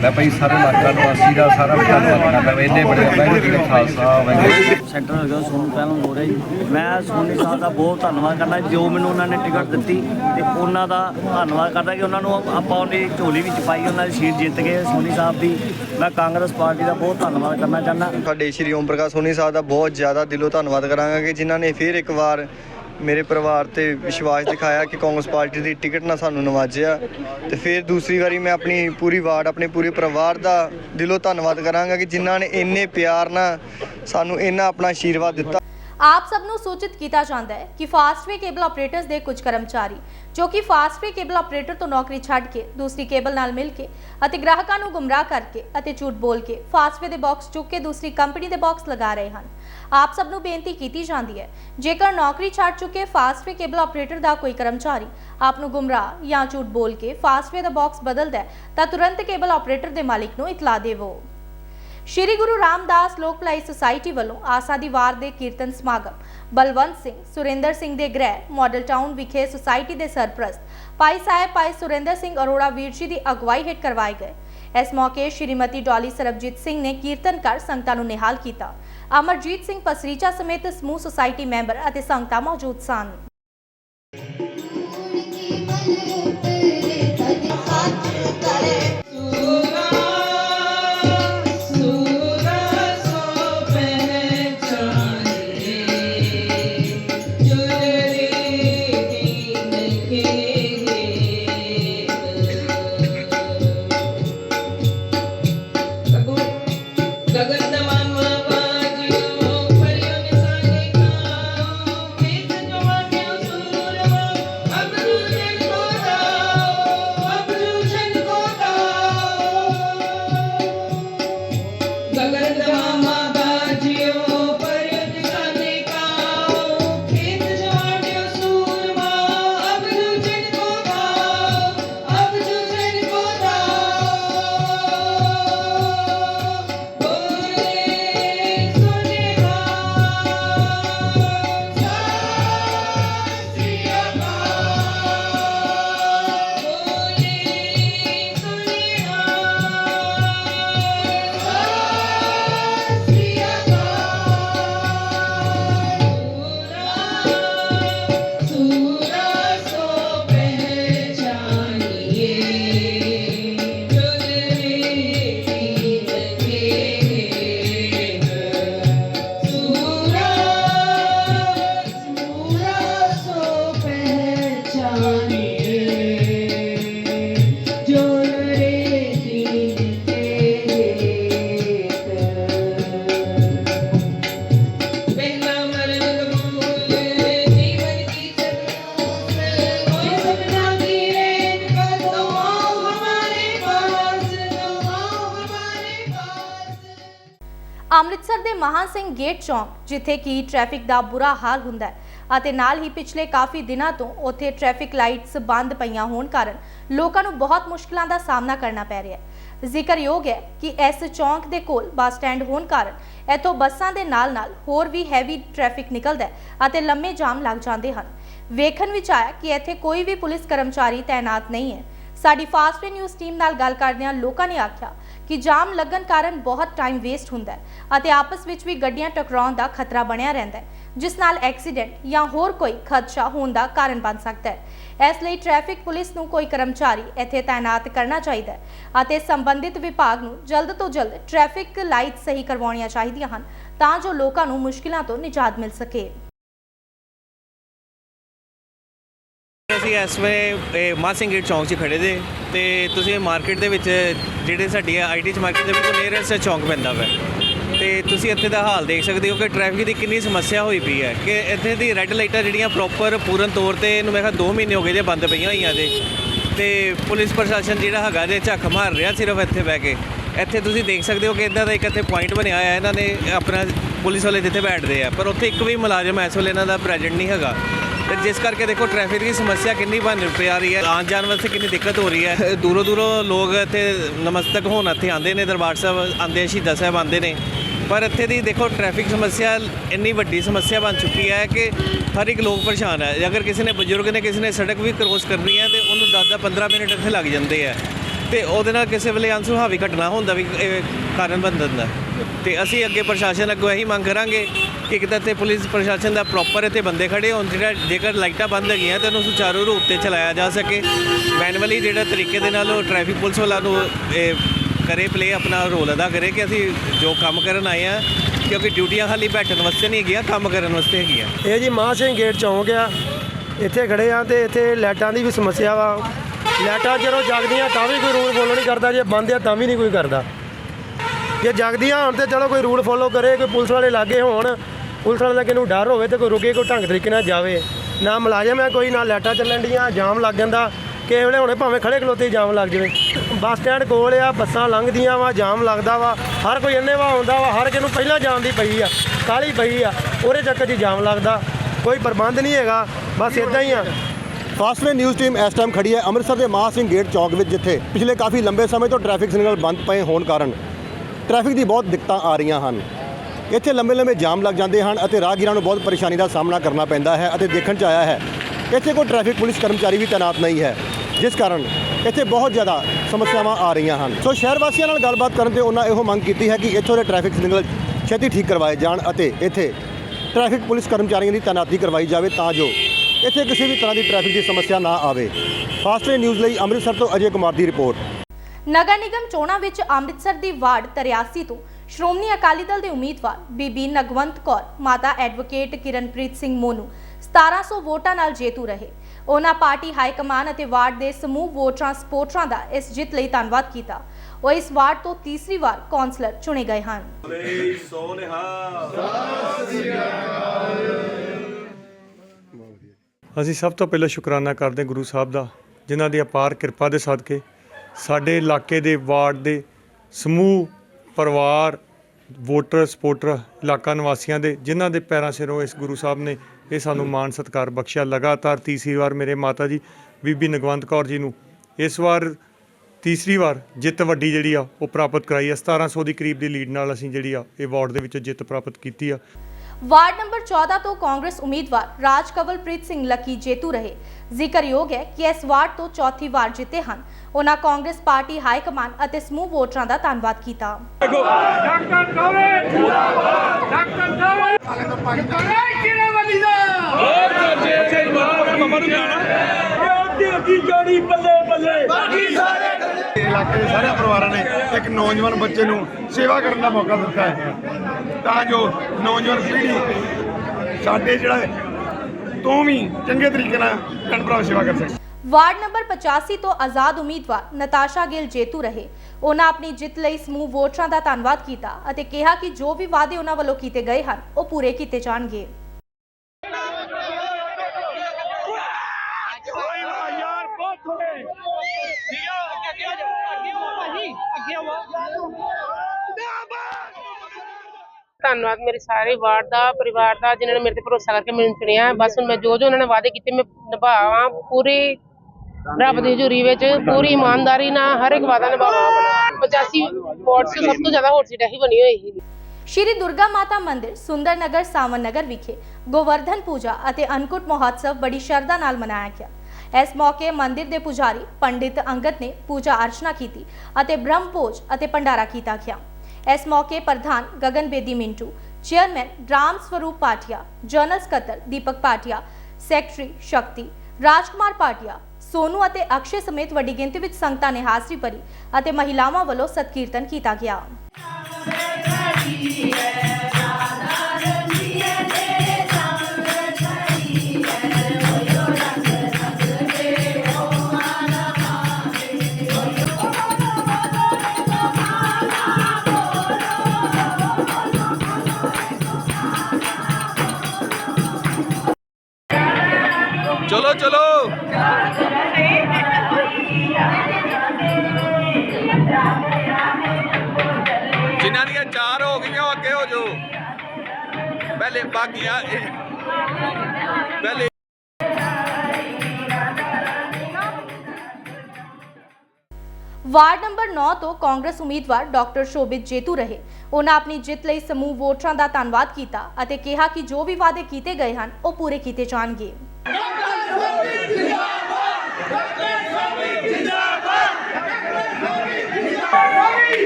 Speaker 10: ਮੈਂ ਭਾਈ ਸਾਰੇ ਇਲਾਕਾ ਨਿਵਾਸੀ ਦਾ ਸਾਰਾ ਧੰਨਵਾਦ ਕਰਦਾ ਮੈਂ ਇੰਨੇ ਬੜੇ ਵਾਹਿਗੁਰੂ ਜੀ ਦਾ ਖਾਲਸਾ ਵਾਹਿਗੁਰੂ
Speaker 11: ਸੈਂਟਰ ਹੈਗਾ ਸੋਨੂੰ ਪਹਿਲਾਂ ਹੋ ਰਿਹਾ ਜੀ। ਮੈਂ ਸੋਨੀ ਸਾਹਿਬ ਦਾ ਬਹੁਤ ਧੰਨਵਾਦ ਕਰਦਾ। ਜੋ ਮੈਨੂੰ ਉਹਨਾਂ ਨੇ ਟਿਕਟ ਦਿੱਤੀ ਤੇ ਉਹਨਾਂ ਦਾ ਧੰਨਵਾਦ ਕਰਦਾ ਕਿ ਉਹਨਾਂ ਨੂੰ ਆਪਾਂ ਉਹਦੀ ਝੋਲੀ ਵਿੱਚ ਪਾਈ ਉਹਨਾਂ ਦੀ ਸੀਟ ਜਿੱਤ ਗਏ ਸੋਨੀ ਸਾਹਿਬ ਦੀ। ਮੈਂ ਕਾਂਗਰਸ ਪਾਰਟੀ ਦਾ ਬਹੁਤ ਧੰਨਵਾਦ ਕਰਨਾ ਚਾਹੁੰਦਾ।
Speaker 12: ਸਾਡੇ ਸ਼੍ਰੀ ਓਮ ਪ੍ਰਕਾਸ਼ ਸੋਨੀ ਸਾਹਿਬ ਦਾ ਬਹੁਤ ਜ਼ਿਆਦਾ ਦਿਲੋਂ ਧੰਨਵਾਦ ਕਰਾਂਗਾ ਕਿ ਜਿਨ੍ਹਾਂ ਨੇ ਫਿਰ ਇੱਕ ਵਾਰ ਮੇਰੇ ਪਰਿਵਾਰ ਤੇ ਵਿਸ਼ਵਾਸ ਦਿਖਾਇਆ ਕਿ ਕਾਂਗਰਸ ਪਾਰਟੀ ਦੀ ਟਿਕਟ ਨਾਲ ਸਾਨੂੰ ਨਵਾਜਿਆ। ਤੇ ਫਿਰ ਦੂਸਰੀ ਵਾਰੀ ਮੈਂ ਆਪਣੀ ਪੂਰੀ ਵਾਰਡ, ਆਪਣੇ ਪੂਰੇ ਪਰਿਵਾਰ ਦਾ ਦਿਲੋਂ ਧੰਨਵਾਦ ਕਰਾਂਗਾ ਕਿ ਜਿਨ੍ਹਾਂ ਨੇ ਇੰਨੇ ਪਿਆਰ ਨਾਲ ਸਾਨੂੰ ਇੰਨਾ ਆਪਣਾ ਆਸ਼ੀਰਵਾਦ ਦਿੱਤਾ।
Speaker 1: ਆਪ ਸਭ ਨੂੰ ਸੂਚਿਤ ਕੀਤਾ ਜਾਂਦਾ ਹੈ ਕਿ ਫਾਸਟਵੇ ਕੇਬਲ ਆਪਰੇਟਰਸ ਦੇ ਕੁਝ ਕਰਮਚਾਰੀ, ਜੋ ਕਿ ਫਾਸਟਵੇ ਕੇਬਲ ਆਪਰੇਟਰ ਤੋਂ ਨੌਕਰੀ ਛੱਡ ਕੇ ਦੂਸਰੀ ਕੇਬਲ ਨਾਲ ਮਿਲ ਕੇ ਅਤੇ ਗ੍ਰਾਹਕਾਂ ਨੂੰ ਗੁੰਮਰਾਹ ਕਰਕੇ ਅਤੇ ਝੂਠ ਬੋਲ ਕੇ ਫਾਸਟਵੇ ਦੇ ਬਾਕਸ ਚੁੱਕ ਕੇ ਦੂਸਰੀ ਕੰਪਨੀ ਦੇ ਬਾਕਸ ਲਗਾ ਰਹੇ ਹਨ। ਆਪ ਸਭ ਨੂੰ ਬੇਨਤੀ ਕੀਤੀ ਜਾਂਦੀ ਹੈ। ਜੇਕਰ ਨੌਕਰੀ ਛੱਡ ਚੁੱਕੇ ਫਾਸਟਵੇ ਕੇਬਲ ਆਪਰੇਟਰ ਦਾ ਕੋਈ ਕਰਮਚਾਰੀ ਆਪ ਨੂੰ ਗੁੰਮਰਾਹ ਜਾਂ ਝੂਠ ਬੋਲ ਕੇ ਫਾਸਟਵੇ ਦਾ ਬਾਕਸ ਬਦਲਦਾ ਹੈ, ਤਾਂ ਤੁਰੰਤ ਕੇਬਲ ਆਪਰੇਟਰ ਦੇ ਮਾਲਿਕ ਨੂੰ ਇਤਲਾਹ ਦੇਵੋ। ਸ਼੍ਰੀ ਗੁਰੂ ਰਾਮਦਾਸ ਲੋਕ ਭਲਾਈ ਸੁਸਾਇਟੀ ਵੱਲੋਂ ਆਸਾ ਦੀ ਵਾਰ ਦੇ ਕੀਰਤਨ ਸਮਾਗਮ, ਬਲਵੰਤ ਸਿੰਘ, ਸੁਰਿੰਦਰ ਸਿੰਘ ਦੇ ਗ੍ਰਹਿ, ਮਾਡਲ ਟਾਊਨ ਵਿਖੇ ਸੁਸਾਇਟੀ ਦੇ ਸਰਪ੍ਰਸਤ, ਭਾਈ ਸਾਹਿਬ, ਭਾਈ ਸੁਰਿੰਦਰ ਸਿੰਘ ਅਰੋੜਾ ਵੀਰ ਜੀ ਦੀ ਅਗਵਾਈ ਹੇਠ ਕਰਵਾਏ ਗਏ। ਇਸ ਮੌਕੇ ਸ਼੍ਰੀਮਤੀ ਡੋਲੀ ਸਰਬਜੀਤ ਸਿੰਘ ਨੇ ਕੀਰਤਨ ਕਰ ਸੰਗਤਾਂ ਨੂੰ ਨਿਹਾਲ ਕੀਤਾ। ਅਮਰਜੀਤ ਸਿੰਘ ਪਸਰੀਚਾ ਸਮੇਤ ਸਮੂਹ ਸੁਸਾਇਟੀ ਮੈਂਬਰ ਅਤੇ ਸੰਗਤਾਂ ਮੌਜੂਦ ਸਨ। ਚੌਂਕ, ਜਿੱਥੇ ਕਿ ਟ੍ਰੈਫਿਕ ਦਾ ਬੁਰਾ ਹਾਲ ਹੁੰਦਾ ਹੈ ਅਤੇ ਨਾਲ ਹੀ ਪਿਛਲੇ ਕਾਫੀ ਦਿਨਾਂ ਤੋਂ ਉੱਥੇ ਟ੍ਰੈਫਿਕ ਲਾਈਟਸ ਬੰਦ ਪਈਆਂ ਹੋਣ ਕਾਰਨ ਲੋਕਾਂ ਨੂੰ ਬਹੁਤ ਮੁਸ਼ਕਲਾਂ ਦਾ ਸਾਹਮਣਾ ਕਰਨਾ ਪੈ ਰਿਹਾ ਹੈ। ਜ਼ਿਕਰਯੋਗ ਹੈ ਕਿ ਇਸ ਚੌਂਕ ਦੇ ਕੋਲ ਬੱਸ ਸਟੈਂਡ ਹੋਣ ਕਾਰਨ ਇੱਥੋਂ ਬੱਸਾਂ ਦੇ ਨਾਲ-ਨਾਲ ਹੋਰ ਵੀ ਹੈਵੀ ਟ੍ਰੈਫਿਕ ਨਿਕਲਦਾ ਹੈ ਅਤੇ ਲੰਮੇ ਜਾਮ ਲੱਗ ਜਾਂਦੇ ਹਨ। ਵੇਖਣ ਵਿੱਚ ਆਇਆ ਕਿ ਇੱਥੇ ਕੋਈ ਵੀ ਪੁਲਿਸ ਕਰਮਚਾਰੀ ਤਾਇਨਾਤ ਨਹੀਂ ਹੈ। ਸਾਡੀ ਫਾਸਟ ਨਿਊਜ਼ ਟੀਮ ਨਾਲ ਗੱਲ ਕਰਦਿਆਂ ਲੋਕਾਂ ਨੇ ਆਖਿਆ ਕਿ ਜਾਮ ਲੱਗਣ ਕਾਰਨ ਬਹੁਤ ਟਾਈਮ ਵੇਸਟ ਹੁੰਦਾ ਹੈ ਅਤੇ ਆਪਸ ਵਿੱਚ ਵੀ ਗੱਡੀਆਂ ਟਕਰਾਉਣ ਦਾ ਖਤਰਾ ਬਣਿਆ ਰਹਿੰਦਾ ਹੈ, ਜਿਸ ਨਾਲ ਐਕਸੀਡੈਂਟ ਜਾਂ ਹੋਰ ਕੋਈ ਖਦਸ਼ਾ ਹੋਣ ਦਾ ਕਾਰਨ ਬਣ ਸਕਦਾ ਹੈ। ਇਸ ਲਈ ਟ੍ਰੈਫਿਕ ਪੁਲਿਸ ਨੂੰ ਕੋਈ ਕਰਮਚਾਰੀ ਇੱਥੇ ਤਾਇਨਾਤ ਕਰਨਾ ਚਾਹੀਦਾ ਹੈ ਅਤੇ ਸੰਬੰਧਿਤ ਵਿਭਾਗ ਨੂੰ ਜਲਦ ਤੋਂ ਜਲਦ ਟ੍ਰੈਫਿਕ ਲਾਈਟ ਸਹੀ ਕਰਵਾਉਣੀਆਂ ਚਾਹੀਦੀਆਂ ਹਨ ਤਾਂ ਜੋ ਲੋਕਾਂ ਨੂੰ ਮੁਸ਼ਕਿਲਾਂ ਤੋਂ ਨਿਜਾਤ ਮਿਲ ਸਕੇ।
Speaker 13: ਅਸੀਂ ਇਸ ਵੇਲੇ ਮਾਹ ਸਿੰਘ ਗੇਟ ਚੌਂਕ 'ਚ ਖੜੇ ਦੇ ਤੇ ਤੁਸੀਂ ਮਾਰਕੀਟ ਦੇ ਵਿੱਚ ਜਿਹੜੇ ਸਾਡੀ ਆਈਟੀ ਚ ਮਾਰਕੀਟ ਦੇ ਬਿਲਕੁਲ ਨੀਅਰੈਸਟ ਚੌਂਕ ਪੈਂਦਾ ਵਾ। ਤੇ ਤੁਸੀਂ ਇੱਥੇ ਦਾ ਹਾਲ ਦੇਖ ਸਕਦੇ ਹੋ ਕਿ ਟ੍ਰੈਫਿਕ ਦੀ ਕਿੰਨੀ ਸਮੱਸਿਆ ਹੋਈ ਪਈ ਹੈ ਕਿ ਇੱਥੇ ਦੀ ਰੈੱਡ ਲਾਈਟਾਂ ਜਿਹੜੀਆਂ ਪ੍ਰੋਪਰ ਪੂਰਨ ਤੌਰ ਤੇ ਇਹਨੂੰ ਮੈਂ ਕਿਹਾ 2 ਮਹੀਨੇ ਹੋ ਗਏ ਜੇ ਬੰਦ ਪਈਆਂ ਹੋਈਆਂ ਦੇ ਤੇ ਪੁਲਿਸ ਪ੍ਰਸ਼ਾਸਨ ਜਿਹੜਾ ਹੈਗਾ ਜੇ ਝੱਖ ਮਾਰ ਰਿਹਾ ਸਿਰਫ ਇੱਥੇ ਬਹਿ ਕੇ। ਇੱਥੇ ਤੁਸੀਂ ਦੇਖ ਸਕਦੇ ਹੋ ਕਿ ਇਦਾਂ ਦਾ ਇੱਕ ਇੱਥੇ ਪੁਆਇੰਟ ਬਣਿਆ ਹੋਇਆ, ਇਹਨਾਂ ਨੇ ਆਪਣਾ ਪੁਲਿਸ ਵਾਲੇ ਜਿੱਥੇ ਬੈਠਦੇ ਆ। ਪਰ ਉੱਥੇ ਇੱਕ ਵੀ ਮੁਲਾਜ਼ਮ ਇਸ ਵੇਲੇ ਇਹਨਾਂ ਦਾ ਪ੍ਰੈਜ਼ੈਂਟ ਨਹੀਂ ਹੈਗਾ। ਤੇ ਜਿਸ ਕਰਕੇ ਦੇਖੋ ਟ੍ਰੈਫਿਕ ਦੀ ਸਮੱਸਿਆ ਕਿੰਨੀ ਬਣ ਪਿਆ ਰਹੀ ਹੈ। ਆਉਣ ਜਾਣ ਵਾਸਤੇ ਕਿੰਨੀ ਦਿੱਕਤ ਹੋ ਰਹੀ ਹੈ। ਦੂਰੋਂ ਦੂਰੋਂ ਲੋਕ ਇੱਥੇ ਨਮਸਤਕ ਹੋਣ, ਇੱਥੇ ਆਉਂਦੇ ਨੇ, ਦਰਬਾਰ ਸਾਹਿਬ ਆਉਂਦੇ ਸ਼ਹੀਦਾਂ ਸਾਹਿਬ ਆਉਂਦੇ ਨੇ। ਪਰ ਇੱਥੇ ਦੀ ਦੇਖੋ ਟ੍ਰੈਫਿਕ ਸਮੱਸਿਆ ਇੰਨੀ ਵੱਡੀ ਸਮੱਸਿਆ ਬਣ ਚੁੱਕੀ ਹੈ ਕਿ ਹਰ ਇੱਕ ਲੋਕ ਪਰੇਸ਼ਾਨ ਹੈ। ਅਗਰ ਕਿਸੇ ਨੇ ਬਜ਼ੁਰਗ ਨੇ, ਕਿਸੇ ਨੇ ਸੜਕ ਵੀ ਕ੍ਰੋਸ ਕਰਨੀ ਹੈ ਤੇ ਉਹਨੂੰ 10-10 15 ਮਿੰਟ ਇੱਥੇ ਲੱਗ ਜਾਂਦੇ ਆ ਤੇ ਉਹਦੇ ਨਾਲ ਕਿਸੇ ਵੇਲੇ ਅਨਸੁਹਾਵੀ ਘਟਨਾ ਹੁੰਦਾ ਵੀ ਕਾਰਨ ਬਣ ਜਾਂਦਾ ਤੇ ਅਸੀਂ ਅੱਗੇ ਪ੍ਰਸ਼ਾਸਨ ਅੱਗੋਂ ਇਹੀ ਮੰਗ ਕਰਾਂਗੇ ਕਿ ਕਿਤੇ ਤੇ ਪੁਲਿਸ ਪ੍ਰਸ਼ਾਸਨ ਦਾ ਪ੍ਰੋਪਰ ਇੱਥੇ ਬੰਦੇ ਖੜੇ ਹੋਣ, ਜਿਹੜਾ ਜੇਕਰ ਲਾਈਟਾਂ ਬੰਦ ਹੈਗੀਆਂ ਤਾਂ ਉਹਨੂੰ ਸੁਚਾਰੂ ਰੂਪ ਤੇ ਚਲਾਇਆ ਜਾ ਸਕੇ। ਮੈਨੂਅਲੀ ਜਿਹੜਾ ਤਰੀਕੇ ਦੇ ਨਾਲ ਉਹ ਟ੍ਰੈਫਿਕ ਪੁਲਿਸ ਵਾਲਾ ਨੂੰ, ਇਹ, ਕਰੇ ਪਲੇ ਆਪਣਾ ਰੋਲ ਅਦਾ ਕਰੇ ਕਿ ਅਸੀਂ ਜੋ ਕੰਮ ਕਰਨ ਆਏ ਆ ਕਿਉਂਕਿ ਡਿਊਟੀਆਂ ਖਾਲੀ ਬੈਠਣ ਵਾਸਤੇ ਨਹੀਂ ਹੈਗੀਆਂ, ਕੰਮ ਕਰਨ ਵਾਸਤੇ ਹੈਗੀਆਂ।
Speaker 14: ਇਹ ਜੀ ਮਾਹ ਸਿੰਘ ਗੇਟ ਚੌਂਕ ਆ। ਇੱਥੇ ਖੜੇ ਆ ਤੇ ਇੱਥੇ ਲਾਈਟਾਂ ਦੀ ਵੀ ਸਮੱਸਿਆ ਵਾ। ਲਾਈਟਾਂ ਜਦੋਂ ਜਗਦੀਆਂ ਤਾਂ ਵੀ ਕੋਈ ਰੂਲ ਫੋਲੋ ਨਹੀਂ ਕਰਦਾ, ਜੇ ਬੰਦ ਆ ਤਾਂ ਵੀ ਨਹੀਂ ਕੋਈ ਕਰਦਾ। ਜੇ ਜਗਦੀਆਂ ਹੋਣ ਤੇ ਚਲੋ ਕੋਈ ਰੂਲ ਫੋਲੋ ਕਰੇ, ਕੋਈ ਪੁਲਿਸ ਵਾਲੇ ਲਾਗੇ ਹੋਣ, ਪੁਲਿਸ ਵਾਲੇ ਦਾ ਕਿਨੂੰ ਡਰ ਹੋਵੇ ਤੇ ਕੋਈ ਰੁਕੇ ਕੋਈ ਢੰਗ ਤਰੀਕੇ ਨਾਲ ਜਾਵੇ। ਨਾ ਮੁਲਾਜ਼ਮ ਹੈ ਕੋਈ, ਨਾ ਲਾਈਟਾਂ ਚੱਲਣ ਡੀਆਂ, ਜਾਮ ਲੱਗ ਜਾਂਦਾ। ਕਿਸੇ ਵੇਲੇ ਹੁਣੇ ਭਾਵੇਂ ਖੜੇ ਖਲੋਤੇ ਜਾਮ ਲੱਗ ਜਾਵੇ। ਬੱਸ ਸਟੈਂਡ ਕੋਲ ਆ, ਬੱਸਾਂ ਲੰਘਦੀਆਂ ਵਾ, ਜਾਮ ਲੱਗਦਾ ਵਾ। ਹਰ ਕੋਈ ਇੰਨੇ ਵਾ ਆਉਂਦਾ ਵਾ, ਹਰ ਕਿਸੇ ਨੂੰ ਪਹਿਲਾਂ ਜਾਣ ਦੀ ਪਈ ਆ ਕਾਲੀ ਪਈ ਆ, ਉਹਦੇ ਚੱਕਰ 'ਚ ਜਾਮ ਲੱਗਦਾ। ਕੋਈ ਪ੍ਰਬੰਧ ਨਹੀਂ ਹੈਗਾ, ਬਸ ਇਦਾਂ ਹੀ ਆ।
Speaker 15: ਫਾਸਟਵੇ ਨਿਊਜ਼ ਟੀਮ ਇਸ ਟਾਈਮ ਖੜੀ ਹੈ ਅੰਮ੍ਰਿਤਸਰ ਦੇ ਮਹਾਂ ਸਿੰਘ ਗੇਟ ਚੌਕ ਵਿੱਚ, ਜਿੱਥੇ ਪਿਛਲੇ ਕਾਫੀ ਲੰਬੇ ਸਮੇਂ ਤੋਂ ਟ੍ਰੈਫਿਕ ਸਿਗਨਲ ਬੰਦ ਪਏ ਹੋਣ ਕਾਰਨ। ਟ੍ਰੈਫਿਕ ਦੀ ਬਹੁਤ ਦਿੱਕਤਾਂ ਆ ਰਹੀਆਂ ਹਨ। ਇੱਥੇ ਲੰਬੇ ਲੰਬੇ ਜਾਮ ਲੱਗ ਜਾਂਦੇ ਹਨ ਅਤੇ ਰਾਹਗੀਰਾਂ ਨੂੰ ਬਹੁਤ ਪਰੇਸ਼ਾਨੀ ਦਾ ਸਾਹਮਣਾ ਕਰਨਾ ਪੈਂਦਾ ਹੈ ਅਤੇ ਦੇਖਣ 'ਚ ਆਇਆ ਹੈ, ਇੱਥੇ ਕੋਈ ਟ੍ਰੈਫਿਕ ਪੁਲਿਸ ਕਰਮਚਾਰੀ ਵੀ ਤਾਇਨਾਤ ਨਹੀਂ ਹੈ, ਜਿਸ ਕਾਰਨ ਇੱਥੇ ਬਹੁਤ ਜ਼ਿਆਦਾ ਸਮੱਸਿਆਵਾਂ ਆ ਰਹੀਆਂ ਹਨ। ਸੋ ਸ਼ਹਿਰ ਵਾਸੀਆਂ ਨਾਲ ਗੱਲਬਾਤ ਕਰਨ ਤੇ ਉਹਨਾਂ ਇਹੋ ਮੰਗ ਕੀਤੀ ਹੈ ਕਿ ਇੱਥੋਂ ਦੇ ਟ੍ਰੈਫਿਕ ਸਿਗਨਲ ਛੇਤੀ ਠੀਕ ਕਰਵਾਏ ਜਾਣ ਅਤੇ ਇੱਥੇ ਟ੍ਰੈਫਿਕ ਪੁਲਿਸ ਕਰਮਚਾਰੀਆਂ ਦੀ ਤਾਇਨਾਤੀ ਕਰਵਾਈ ਜਾਵੇ ਤਾਂ ਜੋ ਇੱਥੇ ਕਿਸੇ ਵੀ ਤਰ੍ਹਾਂ ਦੀ ਟ੍ਰੈਫਿਕ ਦੀ ਸਮੱਸਿਆ ਨਾ ਆਵੇ। ਫਾਸਟਵੇ ਨਿਊਜ਼ ਲਈ ਅੰਮ੍ਰਿਤਸਰ ਤੋਂ ਅਜੇ ਕੁਮਾਰ ਦੀ ਰਿਪੋਰਟ।
Speaker 1: ਨਗਰ ਨਿਗਮ ਚੋਣਾਂ ਵਿੱਚ ਅੰਮ੍ਰਿਤਸਰ ਦੀ ਵਾਰਡ 83 ਤੋਂ ਸ਼੍ਰੋਮਣੀ ਅਕਾਲੀ ਦਲ ਦੇ ਉਮੀਦਵਾਰ ਬੀਬੀ ਨਗਵੰਤ ਕੌਰ, ਮਾਤਾ ਐਡਵੋਕੇਟ ਕਿਰਨਪ੍ਰੀਤ ਸਿੰਘ ਮੋਨੂ 1700 ਵੋਟਾਂ ਨਾਲ ਜੇਤੂ ਰਹੇ। ਉਹਨਾਂ ਪਾਰਟੀ ਹਾਈ ਕਮਾਨ ਅਤੇ ਵਾਰਡ ਦੇ ਸਮੂਹ ਵੋਟਰਾਂ, ਸਪੋਰਟਰਾਂ ਦਾ ਇਸ ਜਿੱਤ ਲਈ ਧੰਨਵਾਦ ਕੀਤਾ। ਉਹ ਇਸ ਵਾਰਡ ਤੋਂ ਤੀਸਰੀ ਵਾਰ ਕੌਂਸਲਰ ਚੁਣੇ ਗਏ ਹਨ।
Speaker 14: ਅਸੀਂ ਸਭ ਤੋਂ ਪਹਿਲਾਂ ਸ਼ੁਕਰਾਨਾ ਕਰਦੇ ਗੁਰੂ ਸਾਹਿਬ ਦਾ, ਜਿਨ੍ਹਾਂ ਦੀ ਅਪਾਰ ਕਿਰਪਾ ਦੇ ਸਦਕੇ ਸਾਡੇ ਇਲਾਕੇ ਦੇ ਵਾਰਡ ਦੇ ਸਮੂਹ, ਪਰਿਵਾਰ, ਵੋਟਰ ਸਪੋਰਟਰ ਇਲਾਕਾ ਨਿਵਾਸੀਆਂ ਦੇ, ਜਿਨ੍ਹਾਂ ਦੇ ਪੈਰਾਂ ਸਿਰੋਂ ਇਸ ਗੁਰੂ ਸਾਹਿਬ ਨੇ ਇਹ ਸਾਨੂੰ ਮਾਣ ਸਤਿਕਾਰ ਬਖਸ਼ਿਆ। ਲਗਾਤਾਰ ਤੀਸਰੀ ਵਾਰ ਮੇਰੇ ਮਾਤਾ ਜੀ, ਬੀਬੀ ਨਗਵੰਤ ਕੌਰ ਜੀ ਨੂੰ ਇਸ ਵਾਰ ਤੀਸਰੀ ਵਾਰ ਜਿੱਤ ਵੱਡੀ ਜਿਹੜੀ ਆ, ਉਹ ਪ੍ਰਾਪਤ ਕਰਾਈ ਆ। 1700 ਦੀ ਕਰੀਬ ਦੀ ਲੀਡ ਨਾਲ ਅਸੀਂ ਜਿਹੜੀ ਆ, ਇਹ ਵਾਰਡ ਦੇ ਵਿੱਚ ਜਿੱਤ ਪ੍ਰਾਪਤ ਕੀਤੀ ਆ।
Speaker 1: ਵਾਰਡ ਨੰਬਰ 14 ਤੋਂ ਕਾਂਗਰਸ ਉਮੀਦਵਾਰ ਰਾਜ ਕਵਲਪ੍ਰੀਤ ਸਿੰਘ ਲੱਕੀ ਜੇਤੂ ਰਹੇ। ਜ਼ਿਕਰਯੋਗ ਹੈ ਕਿ ਇਸ ਵਾਰਡ ਤੋਂ ਚੌਥੀ ਵਾਰ ਜਿੱਤੇ ਹਨ। ਉਹਨਾਂ ਕਾਂਗਰਸ ਪਾਰਟੀ ਹਾਈ ਕਮਾਨ ਅਤੇ ਸਮੂਹ ਵੋਟਰਾਂ ਦਾ ਧੰਨਵਾਦ ਕੀਤਾ।
Speaker 8: ਇਲਾਕੇ ਦੇ ਸਾਰੇ ਪਰਿਵਾਰਾਂ ਨੇ ਇੱਕ ਨੌਜਵਾਨ ਬੱਚੇ ਨੂੰ ਸੇਵਾ ਕਰਨ ਦਾ ਮੌਕਾ ਦਿੱਤਾ ਹੈ। ਤਾਂ ਜੋ ਨੌਜਵਾਨ ਪੀੜ੍ਹੀ ਸਾਡੇ ਜਿਹੜਾ ਤੋਂ ਵੀ ਚੰਗੇ ਤਰੀਕੇ ਨਾਲ ਭੈਣ ਸੇਵਾ ਕਰ ਸਕੇ
Speaker 1: ਵਾਰਡ ਨੰਬਰ 85 ਤੋਂ ਆਜ਼ਾਦ ਉਮੀਦਵਾਰ ਨਤਾਸ਼ਾ ਗਿੱਲ ਜੇਤੂ ਰਹੇ। ਉਹਨਾਂ ਆਪਣੀ ਜਿੱਤ ਲਈ ਸਮੂਹ ਵੋਟਰਾਂ ਦਾ ਧੰਨਵਾਦ ਕੀਤਾ ਅਤੇ ਕਿਹਾ ਕਿ ਜੋ ਵੀ ਵਾਅਦੇ ਉਹਨਾਂ ਵੱਲੋਂ ਕੀਤੇ ਗਏ ਹਨ, ਉਹ ਪੂਰੇ ਕੀਤੇ ਜਾਣਗੇ।
Speaker 16: ਧੰਨਵਾਦ ਮੇਰੇ ਸਾਰੇ ਵਾਰਡ ਦਾ, ਪਰਿਵਾਰ ਦਾ, ਜਿਨ੍ਹਾਂ ਨੇ ਮੇਰੇ ਤੇ ਭਰੋਸਾ ਕਰਕੇ ਮੈਨੂੰ ਚੁਣਿਆ। ਬਸ ਹੁਣ ਮੈਂ ਜੋ ਜੋ ਉਹਨਾਂ ਨੇ ਵਾਅਦੇ ਕੀਤੇ, ਮੈਂ ਨਿਭਾਵਾਂ ਪੂਰੀ ਰੱਬ ਦੀ ਹਜ਼ੂਰੀ ਵਿੱਚ, ਪੂਰੀ ਇਮਾਨਦਾਰੀ ਨਾਲ ਹਰ ਇੱਕ ਵਾਅਦਾ ਨਿਭਾਵਾਂ ਆਪਣਾ। 85 ਵਾਰਡ 'ਚ ਸਭ ਤੋਂ ਜ਼ਿਆਦਾ ਹੋਰ ਸੀਟ ਇਹੀ ਬਣੀ ਹੋਈ ਸੀ।
Speaker 1: ਸ਼੍ਰੀ ਦੁਰਗਾ ਮਾਤਾ ਮੰਦਿਰ, ਸੁੰਦਰ ਨਗਰ, ਸਾਵਨ ਨਗਰ ਵਿਖੇ ਗੋਵਰਧਨ ਪੂਜਾ ਅਤੇ ਅਨਕੁਟ ਮਹੋਤਸਵ ਬੜੀ ਸ਼ਰਧਾ ਨਾਲ ਮਨਾਇਆ ਗਿਆ। ਇਸ ਮੌਕੇ ਮੰਦਿਰ ਦੇ ਪੁਜਾਰੀ ਪੰਡਿਤ ਅੰਗਦ ਨੇ ਪੂਜਾ ਅਰਚਨਾ ਕੀਤੀ ਅਤੇ ਬ੍ਰਹਮ ਭੋਜ ਅਤੇ ਭੰਡਾਰਾ ਕੀਤਾ ਗਿਆ। ਇਸ ਮੌਕੇ ਪ੍ਰਧਾਨ ਗਗਨ ਬੇਦੀ ਮਿੰਟੂ, ਚੇਅਰਮੈਨ ਰਾਮ ਸਵਰੂਪ ਪਾਟਿਆ ਜਨਰਲ ਸਕੱਤਰ ਦੀਪਕ ਪਾਟਿਆ ਸੈਕਟਰੀ ਸ਼ਕਤੀ, ਰਾਜਕੁਮਾਰ ਪਾਟਿਆ, ਸੋਨੂ ਅਤੇ ਅਕਸ਼ੇ ਸਮੇਤ ਵੱਡੀ ਗਿਣਤੀ ਵਿੱਚ ਸੰਗਤਾਂ ਨੇ ਹਾਜ਼ਰੀ ਭਰੀ ਅਤੇ ਮਹਿਲਾਵਾਂ ਵੱਲੋਂ ਸਤਕੀਰਤਨ ਕੀਤਾ ਗਿਆ।
Speaker 6: ਚਲੋ। ਜਿਨ੍ਹਾਂ ਦੀਆਂ ਚਾਰ ਹੋ ਗਈਆਂ ਅੱਗੇ ਹੋ ਜਾਓ। ਪਹਿਲੇ ਬਾਕੀਆਂ ਪਹਿਲੇ
Speaker 1: ਵਾਰਡ ਨੰਬਰ 9 ਤੋਂ ਕਾਂਗਰਸ ਉਮੀਦਵਾਰ ਡਾਕਟਰ ਸ਼ੋਭਿਤ ਜੇਤੂ ਰਹੇ। ਉਹਨਾਂ ਆਪਣੀ ਜਿੱਤ ਲਈ ਸਮੂਹ ਵੋਟਰਾਂ ਦਾ ਧੰਨਵਾਦ ਕੀਤਾ ਅਤੇ ਕਿਹਾ ਕਿ ਜੋ ਵੀ ਵਾਅਦੇ ਕੀਤੇ ਗਏ ਹਨ, ਉਹ ਪੂਰੇ ਕੀਤੇ ਜਾਣਗੇ।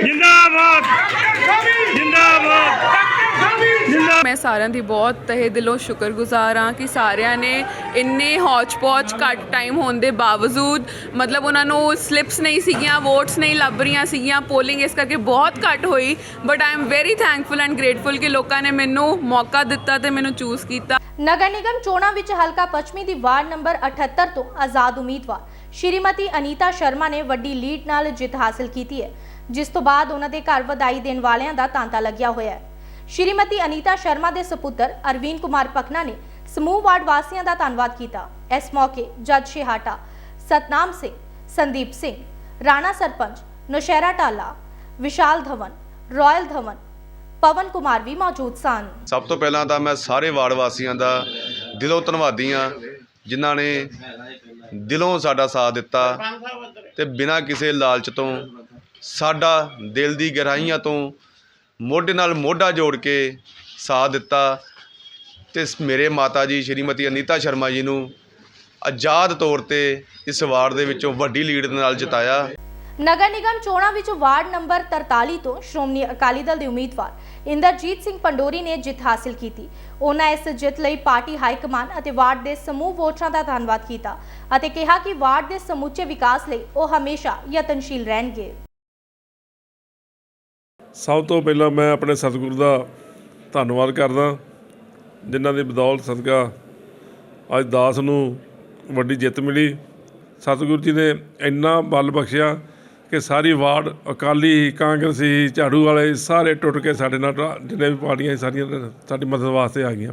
Speaker 14: ਜਿੰਦਾਬਾਦ। ਜਿੰਦਾਬਾਦ।
Speaker 17: ਮੈਂ ਸਾਰਿਆਂ ਦੀ ਬਹੁਤ ਤਹਿ ਦਿਲੋਂ ਸ਼ੁਕਰਗੁਜ਼ਾਰ ਹਾਂ ਕਿ ਸਾਰਿਆਂ ਨੇ ਇੰਨੇ ਹੌਚ-ਪੌਚ ਘੱਟ ਟਾਈਮ ਹੋਣ ਦੇ ਬਾਵਜੂਦ ਮਤਲਬ ਉਹਨਾਂ ਨੂੰ ਸਲਿਪਸ ਨਹੀਂ ਸੀਗੀਆਂ ਵੋਟਸ ਨਹੀਂ ਲੱਭ ਰਹੀਆਂ ਸੀਗੀਆਂ ਪੋਲਿੰਗ ਇਸ ਕਰਕੇ ਬਹੁਤ ਘੱਟ ਹੋਈ but I am very thankful and grateful ਕਿ ਲੋਕਾਂ ਨੇ ਮੈਨੂੰ ਮੌਕਾ ਦਿੱਤਾ ਤੇ ਮੈਨੂੰ ਚੂਜ਼ ਕੀਤਾ।
Speaker 1: ਨਗਰ ਨਿਗਮ ਚੋਣਾਂ ਵਿੱਚ ਹਲਕਾ ਪੱਛਮੀ ਦੀ ਵਾਰਡ ਨੰਬਰ 78 ਤੋਂ ਆਜ਼ਾਦ ਉਮੀਦਵਾਰ ਸ਼੍ਰੀਮਤੀ ਅਨੀਤਾ ਸ਼ਰਮਾ ਨੇ ਵੱਡੀ ਲੀਡ ਨਾਲ ਜਿੱਤ ਹਾਸਲ ਕੀਤੀ ਹੈ, ਜਿਸ ਤੋਂ ਬਾਅਦ ਉਹਨਾਂ ਦੇ ਘਰ ਵਧਾਈ ਦੇਣ ਵਾਲਿਆਂ ਦਾ ਤਾਂਤਾ ਲੱਗਿਆ ਹੋਇਆ ਹੈ। ਸ਼੍ਰੀਮਤੀ ਅਨੀਤਾ ਸ਼ਰਮਾ ਦੇ ਸੁਪੁੱਤਰ ਅਰਵਿੰਦ ਕੁਮਾਰ ਪਕਨਾ ਨੇ ਸਮੂਹ ਵਾਰਡ ਵਾਸੀਆਂ ਦਾ ਧੰਨਵਾਦ ਕੀਤਾ। ਇਸ ਮੌਕੇ ਜੱਜ ਸ਼ਿਹਾਟਾ ਸਤਨਾਮ ਸਿੰਘ, ਸੰਦੀਪ ਸਿੰਘ, ਰਾਣਾ ਸਰਪੰਚ, ਨੌਸ਼ਹਿਰਾ ਟਾਲਾ ਵਿਸ਼ਾਲ ਧਵਨ, ਰਾਇਲ ਧਵਨ ਪਵਨ ਕੁਮਾਰ ਵੀ ਮੌਜੂਦ ਸਨ।
Speaker 18: ਸਭ ਤੋਂ ਪਹਿਲਾਂ ਤਾਂ ਮੈਂ ਸਾਰੇ ਵਾਰਡ ਵਾਸੀਆਂ ਦਾ ਦਿਲੋਂ ਧੰਨਵਾਦੀ ਹਾਂ, ਜਿਨ੍ਹਾਂ ਨੇ ਦਿਲੋਂ ਸਾਡਾ ਸਾਥ ਦਿੱਤਾ ਤੇ ਬਿਨਾਂ ਕਿਸੇ ਲਾਲਚ ਤੋਂ ਸਾਡਾ ਦਿਲ ਦੀ ਗਹਿਰਾਈਆਂ ਤੋਂ ਮੋਢੇ ਨਾਲ ਮੋਢਾ ਜੋੜ ਕੇ ਸਾਥ ਦਿੱਤਾ ਤੇ ਮੇਰੇ ਮਾਤਾ ਜੀ ਸ਼੍ਰੀਮਤੀ ਅਨੀਤਾ ਸ਼ਰਮਾ ਜੀ ਨੂੰ ਆਜ਼ਾਦ ਤੌਰ ਤੇ ਇਸ ਵਾਰਡ ਦੇ ਵਿੱਚੋਂ ਵੱਡੀ ਲੀਡ ਦੇ ਨਾਲ ਜਿਤਾਇਆ।
Speaker 1: ਨਗਰ ਨਿਗਮ ਚੋਣਾਂ ਵਿੱਚ ਵਾਰਡ ਨੰਬਰ 43 ਤੋਂ ਸ਼੍ਰੋਮਣੀ ਅਕਾਲੀ ਦਲ ਦੇ ਉਮੀਦਵਾਰ ਇੰਦਰਜੀਤ ਸਿੰਘ ਪੰਡੋਰੀ ਨੇ ਜਿੱਤ ਹਾਸਲ ਕੀਤੀ। ਉਹਨਾਂ ਇਸ ਜਿੱਤ ਲਈ ਪਾਰਟੀ ਹਾਈ ਕਮਾਨ ਅਤੇ ਵਾਰਡ ਦੇ ਸਮੂਹ ਵੋਟਰਾਂ ਦਾ ਧੰਨਵਾਦ ਕੀਤਾ ਅਤੇ ਕਿਹਾ ਕਿ ਵਾਰਡ ਦੇ ਸਮੁੱਚੇ ਵਿਕਾਸ ਲਈ ਉਹ ਹਮੇਸ਼ਾ ਯਤਨਸ਼ੀਲ ਰਹਿਣਗੇ।
Speaker 19: ਸਭ ਤੋਂ ਪਹਿਲਾਂ ਮੈਂ ਆਪਣੇ ਸਤਿਗੁਰੂ ਦਾ ਧੰਨਵਾਦ ਕਰਦਾ, ਜਿਨ੍ਹਾਂ ਦੀ ਬਦੌਲਤ ਸਦਕਾ ਅੱਜ ਦਾਸ ਨੂੰ ਵੱਡੀ ਜਿੱਤ ਮਿਲੀ। ਸਤਿਗੁਰੂ ਜੀ ਨੇ ਇੰਨਾ ਬਲ ਬਖਸ਼ਿਆ ਕਿ ਸਾਰੀ ਵਾਰਡ, ਅਕਾਲੀ, ਕਾਂਗਰਸੀ, ਝਾੜੂ ਵਾਲੇ ਸਾਰੇ ਟੁੱਟ ਕੇ ਸਾਡੇ ਨਾਲ ਰਾ- ਜਿੰਨੇ ਵੀ ਪਾਰਟੀਆਂ ਸੀ, ਸਾਰੀਆਂ ਸਾਡੀ ਮਦਦ ਵਾਸਤੇ ਆ ਗਈਆਂ।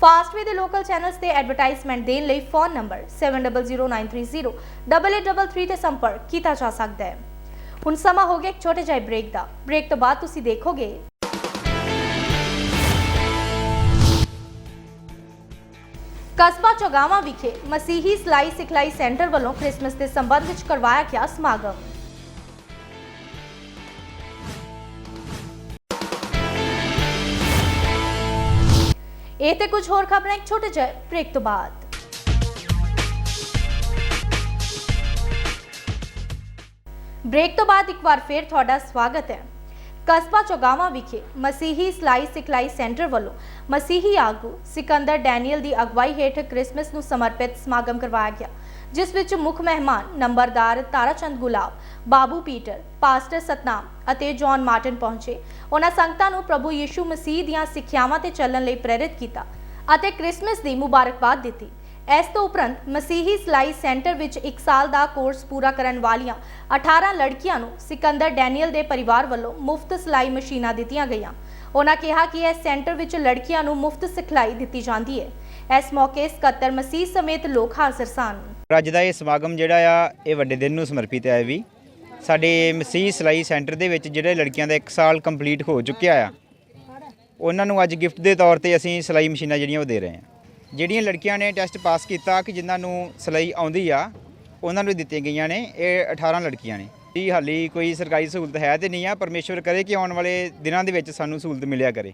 Speaker 1: ਫਾਸਟਵੇ ਦੇ ਲੋਕਲ ਚੈਨਲਸ ਤੇ ਐਡਵਰਟਾਈਜ਼ਮੈਂਟ ਦੇਣ ਲਈ ਫੋਨ ਨੰਬਰ 7009308833 ਤੇ ਸੰਪਰਕ ਕੀਤਾ ਜਾ ਸਕਦਾ ਹੈ। ਹੁਣ ਸਮਾਂ ਹੋ ਗਿਆ ਇੱਕ ਛੋਟੇ ਜਿਹੇ ਬ੍ਰੇਕ ਦਾ। ਬ੍ਰੇਕ ਤੋਂ ਬਾਅਦ ਤੁਸੀਂ ਦੇਖੋਗੇ। ਕਸਬਾ ਚੋਗਾਵਾ ਵਿਖੇ ਮਸੀਹੀ ਸਲਾਈ ਸਿਖਲਾਈ ਸੈਂਟਰ ਵੱਲੋਂ ਕ੍ਰਿਸਮਸ ਦੇ ਸੰਬੰਧ ਵਿੱਚ ਕਰਵਾਇਆ ਗਿਆ ਸਮਾਗਮ। ਇਹ ਤੇ ਕੁਝ ਹੋਰ ਖਬਰਾਂ, ਇੱਕ ਛੋਟੇ ਜਿਹੇ ਬ੍ਰੇਕ ਤੋਂ ਬਾਅਦ। ਬ੍ਰੇਕ ਤੋਂ ਬਾਅਦ ਇੱਕ ਵਾਰ ਫੇਰ ਤੁਹਾਡਾ ਸਵਾਗਤ ਹੈ। ਕਸਬਾ ਚੋਗਾਵਾ ਵਿਖੇ ਮਸੀਹੀ ਸਲਾਈ ਸਿਖਲਾਈ ਸੈਂਟਰ ਵੱਲੋਂ ਮਸੀਹੀ ਆਗੂ ਸਿਕੰਦਰ ਡੈਨੀਅਲ ਦੀ ਅਗਵਾਈ ਹੇਠ ਕ੍ਰਿਸਮਸ ਨੂੰ ਸਮਰਪਿਤ ਸਮਾਗਮ ਕਰਵਾਇਆ ਗਿਆ। ਜਿਸ ਵਿੱਚ ਮੁੱਖ ਮਹਿਮਾਨ ਨੰਬਰਦਾਰ ਤਾਰਾਚੰਦ ਗੁਲਾਬ, ਬਾਬੂ ਪੀਟਰ, ਪਾਸਟਰ ਸਤਨਾਮ ਅਤੇ ਜੌਨ ਮਾਰਟਨ ਪਹੁੰਚੇ। ਉਹਨਾਂ ਸੰਗਤਾਂ ਨੂੰ ਪ੍ਰਭੂ ਯੀਸ਼ੂ ਮਸੀਹ ਦੀਆਂ ਸਿੱਖਿਆਵਾਂ ਤੇ ਚੱਲਣ ਲਈ ਪ੍ਰੇਰਿਤ ਕੀਤਾ ਅਤੇ ਕ੍ਰਿਸਮਸ ਦੀ ਮੁਬਾਰਕਬਾਦ ਦਿੱਤੀ। ਇਸ ਤੋਂ ਉਪਰੰਤ ਮਸੀਹੀ ਸਲਾਈ ਸੈਂਟਰ ਵਿੱਚ 1 ਸਾਲ ਦਾ ਕੋਰਸ ਪੂਰਾ ਕਰਨ ਵਾਲੀਆਂ 18 ਲੜਕੀਆਂ ਨੂੰ ਸਿਕੰਦਰ ਡੈਨੀਅਲ ਦੇ ਪਰਿਵਾਰ ਵੱਲੋਂ ਮੁਫਤ ਸਲਾਈ ਮਸ਼ੀਨਾਂ ਦਿੱਤੀਆਂ ਗਈਆਂ। ਉਹਨਾਂ ਕਿਹਾ ਕਿ ਇਸ ਸੈਂਟਰ ਵਿੱਚ ਲੜਕੀਆਂ ਨੂੰ ਮੁਫਤ ਸਿਖਲਾਈ ਦਿੱਤੀ ਜਾਂਦੀ ਹੈ। ਇਸ ਮੌਕੇ ਸਕੱਤਰ ਮਸੀਹ ਸਮੇਤ ਲੋਕ ਹਾਜ਼ਰ ਸਨ।
Speaker 20: ਅੱਜ ਦਾ ਇਹ ਸਮਾਗਮ ਜਿਹੜਾ ਆ, ਇਹ ਵੱਡੇ ਦਿਨ ਨੂੰ ਸਮਰਪਿਤ ਹੈ ਵੀ। ਸਾਡੇ ਮਸੀਹ ਸਿਲਾਈ ਸੈਂਟਰ ਦੇ ਵਿੱਚ ਜਿਹੜੇ ਲੜਕੀਆਂ ਦਾ 1 ਸਾਲ ਕੰਪਲੀਟ ਹੋ ਚੁੱਕਿਆ ਆ, ਉਹਨਾਂ ਨੂੰ ਅੱਜ ਗਿਫਟ ਦੇ ਤੌਰ ਤੇ ਅਸੀਂ ਸਿਲਾਈ ਮਸ਼ੀਨਾਂ ਜਿਹੜੀਆਂ ਉਹ ਦੇ ਰਹੇ ਹਾਂ। ਜਿਹੜੀਆਂ ਲੜਕੀਆਂ ਨੇ ਟੈਸਟ ਪਾਸ ਕੀਤਾ ਕਿ ਜਿਨ੍ਹਾਂ ਨੂੰ ਸਿਲਾਈ ਆਉਂਦੀ ਆ, ਉਹਨਾਂ ਨੂੰ ਦਿੱਤੀਆਂ ਗਈਆਂ ਨੇ, ਇਹ 18 ਲੜਕੀਆਂ ਨੇ। ਇਹ ਹਾਲੀ, ਕੋਈ ਸਰਕਾਰੀ ਸਹੂਲਤ ਹੈ ਤੇ ਨਹੀਂ ਆ? ਪਰਮੇਸ਼ਵਰ ਕਰੇ ਕਿ ਆਉਣ ਵਾਲੇ ਦਿਨਾਂ ਦੇ ਵਿੱਚ ਸਾਨੂੰ ਸਹੂਲਤ ਮਿਲਿਆ ਕਰੇ।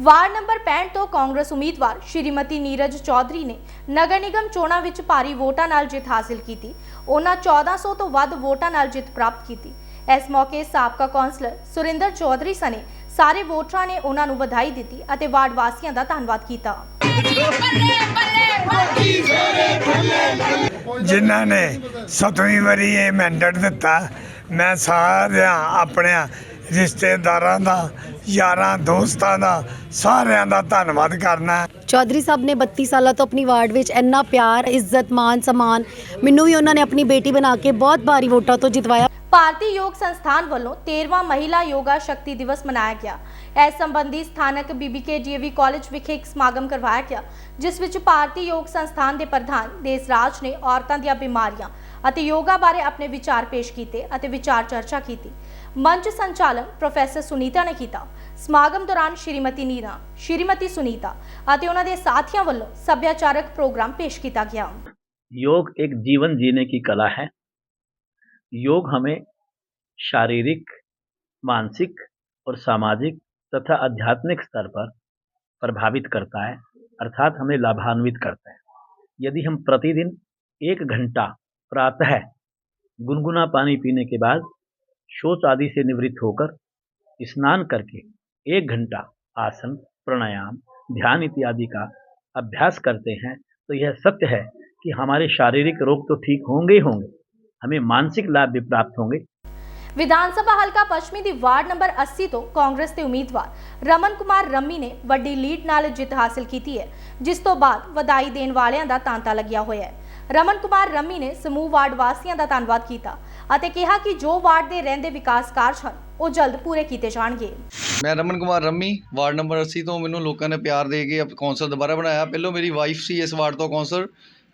Speaker 1: ਵਾਰਡ ਨੰਬਰ 65 ਤੋਂ ਕਾਂਗਰਸ ਉਮੀਦਵਾਰ ਸ਼੍ਰੀਮਤੀ ਨੀਰਜ ਚੌਧਰੀ ਨੇ ਨਗਰ ਨਿਗਮ ਚੋਣਾਂ ਵਿੱਚ ਭਾਰੀ ਵੋਟਾਂ ਨਾਲ ਜਿੱਤ ਹਾਸਲ ਕੀਤੀ। ਉਹਨਾਂ 1400 ਤੋਂ ਵੱਧ ਵੋਟਾਂ ਨਾਲ ਜਿੱਤ ਪ੍ਰਾਪਤ ਕੀਤੀ। ਇਸ ਮੌਕੇ ਸਾਬਕਾ ਕੌਂਸਲਰ ਸੁਰਿੰਦਰ ਚੌਧਰੀ ਸਣੇ ਸਾਰੇ ਵੋਟਰਾਂ ਨੇ ਉਹਨਾਂ ਨੂੰ ਵਧਾਈ ਦਿੱਤੀ ਅਤੇ ਵਾਰਡ ਵਾਸੀਆਂ ਦਾ ਧੰਨਵਾਦ ਕੀਤਾ।
Speaker 21: ਜਿਨ੍ਹਾਂ ਨੇ ਸਤਵੀਂ ਵਾਰੀ ਇਹ ਮੈਂਡੇਟ ਦਿੱਤਾ ਮੈਂ ਸਾਰਿਆਂ ਆਪਣਿਆਂ ਰਿਸ਼ਤੇਦਾਰਾਂ ਦਾ ਯਾਰਾਂ ਦੋਸਤਾਂ ਦਾ ਸਾਰਿਆਂ ਦਾ ਧੰਨਵਾਦ ਕਰਨਾ
Speaker 22: ਚੌਧਰੀ ਸਾਹਿਬ ਨੇ 32 ਸਾਲਾਂ ਤੋਂ ਆਪਣੀ ਵਾਰਡ ਵਿੱਚ ਇੰਨਾ ਪਿਆਰ ਇੱਜ਼ਤ ਮਾਨ ਸਨਮਾਨ ਮੈਨੂੰ ਵੀ ਉਹਨਾਂ ਨੇ ਆਪਣੀ ਬੇਟੀ ਬਣਾ ਕੇ ਬਹੁਤ ਭਾਰੀ ਵੋਟਾਂ ਤੋਂ ਜਿਤਵਾਇਆ।
Speaker 1: ਭਾਰਤੀ ਯੋਗ ਸੰਸਥਾਨ ਵੱਲੋਂ 13ਵਾਂ ਮਹਿਲਾ ਯੋਗਾ ਸ਼ਕਤੀ ਦਿਵਸ ਮਨਾਇਆ ਗਿਆ ਇਸ ਸੰਬੰਧੀ ਸਥਾਨਕ ਬੀਬੀਕੇ ਡੀਏਵੀ ਕਾਲਜ ਵਿਖੇ ਇੱਕ ਸਮਾਗਮ ਕਰਵਾਇਆ ਗਿਆ ਜਿਸ ਵਿੱਚ ਭਾਰਤੀ ਯੋਗ ਸੰਸਥਾਨ ਦੇ ਪ੍ਰਧਾਨ ਦੇਸਰਾਜ ਨੇ ਔਰਤਾਂ ਦੀਆਂ ਬਿਮਾਰੀਆਂ ਅਤੇ ਯੋਗਾ ਬਾਰੇ ਆਪਣੇ ਵਿਚਾਰ ਪੇਸ਼ ਕੀਤੇ ਅਤੇ ਵਿਚਾਰ ਚਰਚਾ ਕੀਤੀ ਮੰਚ ਸੰਚਾਲਨ ਪ੍ਰੋਫੈਸਰ ਸੁਨੀਤਾ ਨੇ ਕੀਤਾ ਸਮਾਗਮ ਦੌਰਾਨ ਸ਼੍ਰੀਮਤੀ ਨੀਨਾ ਸ਼੍ਰੀਮਤੀ ਸੁਨੀਤਾ ਅਤੇ ਉਹਨਾਂ ਦੇ ਸਾਥੀਆਂ ਵੱਲੋਂ ਸੱਭਿਆਚਾਰਕ ਪ੍ਰੋਗਰਾਮ ਪੇਸ਼ ਕੀਤਾ ਗਿਆ
Speaker 23: योग एक जीवन जीने की कला है योग हमें शारीरिक, मानसिक और सामाजिक तथा आध्यात्मिक स्तर पर प्रभावित करता है, अर्थात हमें लाभान्वित करता है। यदि हम प्रतिदिन एक घंटा प्रातः गुनगुना पानी पीने के बाद शोच आदि से निवृत्त होकर स्नान करके एक घंटा आसन, प्राणायाम, ध्यान इत्यादि का अभ्यास करते हैं तो यह सत्य है कि हमारे शारीरिक रोग तो ठीक होंगे ही होंगे। हमें मानसिक लाभ भी प्राप्त होंगे
Speaker 1: ਵਿਧਾਨ ਸਭਾ ਹਲਕਾ ਪੱਛਮੀ ਦੀ ਵਾਰਡ ਨੰਬਰ 80 ਤੋਂ ਕਾਂਗਰਸ ਦੇ ਉਮੀਦਵਾਰ ਰਮਨ ਕੁਮਾਰ ਰੰਮੀ ਨੇ ਵੱਡੀ ਲੀਡ ਨਾਲ ਜਿੱਤ ਹਾਸਲ ਕੀਤੀ ਹੈ ਜਿਸ ਤੋਂ ਬਾਅਦ ਵਧਾਈ ਦੇਣ ਵਾਲਿਆਂ ਦਾ ਤਾਂਤਾ ਲੱਗਿਆ ਹੋਇਆ ਹੈ ਰਮਨ ਕੁਮਾਰ ਰੰਮੀ ਨੇ ਸਮੂਹ ਵਾਰਡ ਵਾਸੀਆਂ ਦਾ ਧੰਨਵਾਦ ਕੀਤਾ ਅਤੇ ਕਿਹਾ ਕਿ ਜੋ ਵਾਰਡ ਦੇ ਰਹਿੰਦੇ ਵਿਕਾਸ ਕਾਰਜ ਹਨ ਉਹ ਜਲਦ ਪੂਰੇ ਕੀਤੇ ਜਾਣਗੇ
Speaker 12: ਮੈਂ ਰਮਨ ਕੁਮਾਰ ਰੰਮੀ ਵਾਰਡ ਨੰਬਰ 80 ਤੋਂ ਮੈਨੂੰ ਲੋਕਾਂ ਨੇ ਪਿਆਰ ਦੇ ਕੇ ਅਪ- ਕੌਂਸਲ ਦੁਬਾਰਾ ਬਣਾਇਆ ਪਹਿਲਾਂ ਮੇਰੀ ਵਾਈਫ ਸੀ ਇਸ ਵਾਰਡ ਤੋਂ ਕੌਂਸਲ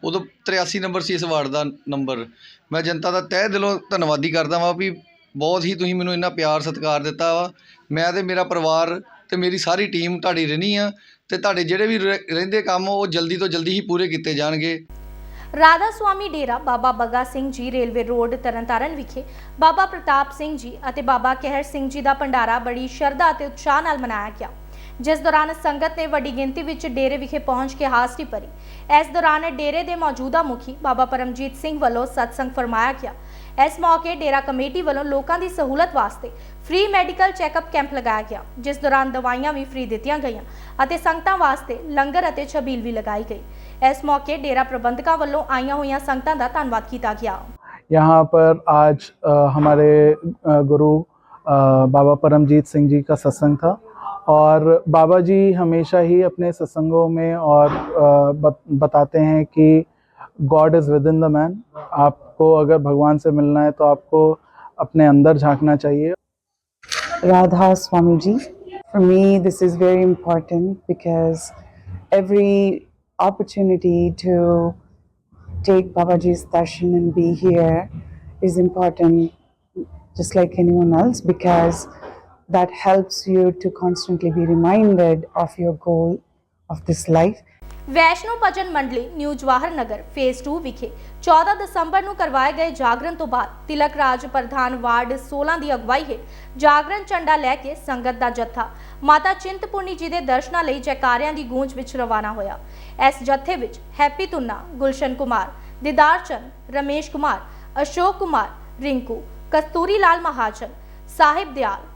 Speaker 12: ਉਦੋਂ 83 ਨੰਬਰ ਸੀ ਇਸ ਵਾਰਡ ਦਾ ਨੰਬਰ ਮੈਂ ਜਨਤਾ ਦਾ ਤਹਿ ਦਿਲੋਂ ਧੰਨਵਾਦੀ ਕਰਦਾ ਵਾਂ ਵੀ ਬਹੁਤ ਹੀ ਤੁਸੀਂ ਮੈਨੂੰ ਇੰਨਾ ਪਿਆਰ ਸਤਿਕਾਰ ਦਿੱਤਾ ਵਾ। ਮੈਂ ਤੇ ਮੇਰਾ ਪਰਿਵਾਰ ਅਤੇ ਮੇਰੀ ਸਾਰੀ ਟੀਮ ਤੁਹਾਡੀ ਰਹਿੰਦੀ ਆ ਅਤੇ ਤੁਹਾਡੇ ਜਿਹੜੇ ਵੀ ਰਹਿ- ਰਹਿੰਦੇ ਕੰਮ ਉਹ ਜਲਦੀ ਤੋਂ ਜਲਦੀ ਹੀ ਪੂਰੇ ਕੀਤੇ ਜਾਣਗੇ।
Speaker 1: ਰਾਧਾ ਸੁਆਮੀ ਡੇਰਾ ਬਾਬਾ ਬੱਗਾ ਸਿੰਘ ਜੀ ਰੇਲਵੇ ਰੋਡ ਤਰਨਤਾਰਨ ਵਿਖੇ ਬਾਬਾ ਪ੍ਰਤਾਪ ਸਿੰਘ ਜੀ ਅਤੇ ਬਾਬਾ ਕਹਿਰ ਸਿੰਘ ਜੀ ਦਾ ਭੰਡਾਰਾ ਬੜੀ ਸ਼ਰਧਾ ਅਤੇ ਉਤਸ਼ਾਹ ਨਾਲ ਮਨਾਇਆ ਗਿਆ। ਜਿਸ ਦੌਰਾਨ ਸੰਗਤ ਨੇ ਵੱਡੀ ਗਿਣਤੀ ਵਿੱਚ ਡੇਰੇ ਵਿਖੇ ਪਹੁੰਚ ਕੇ ਹਾਜ਼ਰੀ ਭਰੀ ਇਸ ਦੌਰਾਨ ਡੇਰੇ ਦੇ ਮੌਜੂਦਾ ਮੁਖੀ ਬਾਬਾ ਪਰਮਜੀਤ ਸਿੰਘ ਵੱਲੋਂ ਸਤਸੰਗ ਫਰਮਾਇਆ ਗਿਆ ਇਸ ਮੌਕੇ ਡੇਰਾ ਕਮੇਟੀ ਵੱਲੋਂ ਲੋਕਾਂ ਦੀ ਸਹੂਲਤ ਵਾਸਤੇ ਫ੍ਰੀ ਮੈਡੀਕਲ ਚੈੱਕਅਪ ਕੈਂਪ ਲਗਾਇਆ ਗਿਆ ਜਿਸ ਦੌਰਾਨ ਦਵਾਈਆਂ ਵੀ ਫ੍ਰੀ ਦਿੱਤੀਆਂ ਗਈਆਂ ਅਤੇ ਸੰਗਤਾਂ ਵਾਸਤੇ ਲੰਗਰ ਅਤੇ ਛਬੀਲ ਵੀ ਲਗਾਈ ਗਈ ਇਸ ਮੌਕੇ ਡੇਰਾ ਪ੍ਰਬੰਧਕਾਂ ਵੱਲੋਂ ਆਈਆਂ ਹੋਈਆਂ ਸੰਗਤਾਂ ਦਾ ਧੰਨਵਾਦ ਕੀਤਾ ਗਿਆ
Speaker 24: यहाँ पर आज अ, हमारे अ, गुरु अ, बाबा परमजीत सिंह जी का सत्संग था और बाबा जी हमेशा ही अपने सत्संगों में और बताते हैं कि God is within the man आपको अगर भगवान से मिलना है तो आपको अपने अंदर झांकना चाहिए।
Speaker 25: Radha Swami ji for me this is very important because every opportunity to take Baba ji darshan and be here is important just like anyone else because that helps you to constantly be reminded of your goal of this life.
Speaker 1: Vaishno ਭਜਨ ਮੰਡਲੀ, new Jawahar ਨਗਰ phase 2 ਵਿਖੇ 14 ਦਸੰਬਰ ਨੂੰ ਕਰਵਾਏ ਗਏ ਜਾਗਰਣ ਤੋਂ ਬਾਅਦ ਤਿਲਕ ਰਾਜ ਪ੍ਰਧਾਨ ward 16 ਦੀ ਅਗਵਾਈ ਹੇਠ ਜਾਗਰਣ ਝੰਡਾ ਲੈ ਕੇ ਸੰਗਤ ਦਾ ਜੱਥਾ, ਮਾਤਾ ਚਿੰਤਪੁਰਨੀ ਜੀ ਦੇ ਦਰਸ਼ਨਾਂ ਲਈ ਜੈਕਾਰਿਆਂ ਦੀ ਗੂੰਜ ਵਿੱਚ ਰਵਾਨਾ ਹੋਇਆ ਇਸ ਜੱਥੇ ਵਿੱਚ ਹੈਪੀ ਤੁੰਨਾ ਗੁਲਸ਼ਨ ਕੁਮਾਰ, ਦਿਦਾਰ ਚੰਦ, ਰਮੇਸ਼ ਕੁਮਾਰ, ਅਸ਼ੋਕ ਕੁਮਾਰ, ਰਿੰਕੂ, ਕਸਤੂਰੀ ਲਾਲ ਮਹਾਜਨ, ਸਾਹਿਬ ਦਿਆਲ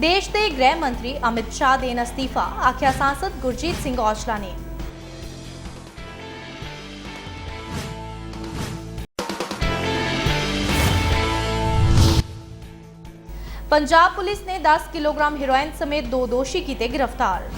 Speaker 1: ਦੇਸ਼ ਦੇ ਗ੍ਰਹਿ ਮੰਤਰੀ ਅਮਿਤ ਸ਼ਾਹ ਦੇ ਅਸਤੀਫਾ, ਆਖਿਆ ਸਾਂਸਦ ਗੁਰਜੀਤ ਸਿੰਘ ਔਜਲਾ ਨੇ। ਪੰਜਾਬ ਪੁਲਿਸ ਨੇ 10 ਕਿਲੋਗ੍ਰਾਮ ਹੀਰੋਇਨ ਸਮੇਤ ਦੋ ਦੋਸ਼ੀ ਕੀਤੇ ਗ੍ਰਿਫਤਾਰ।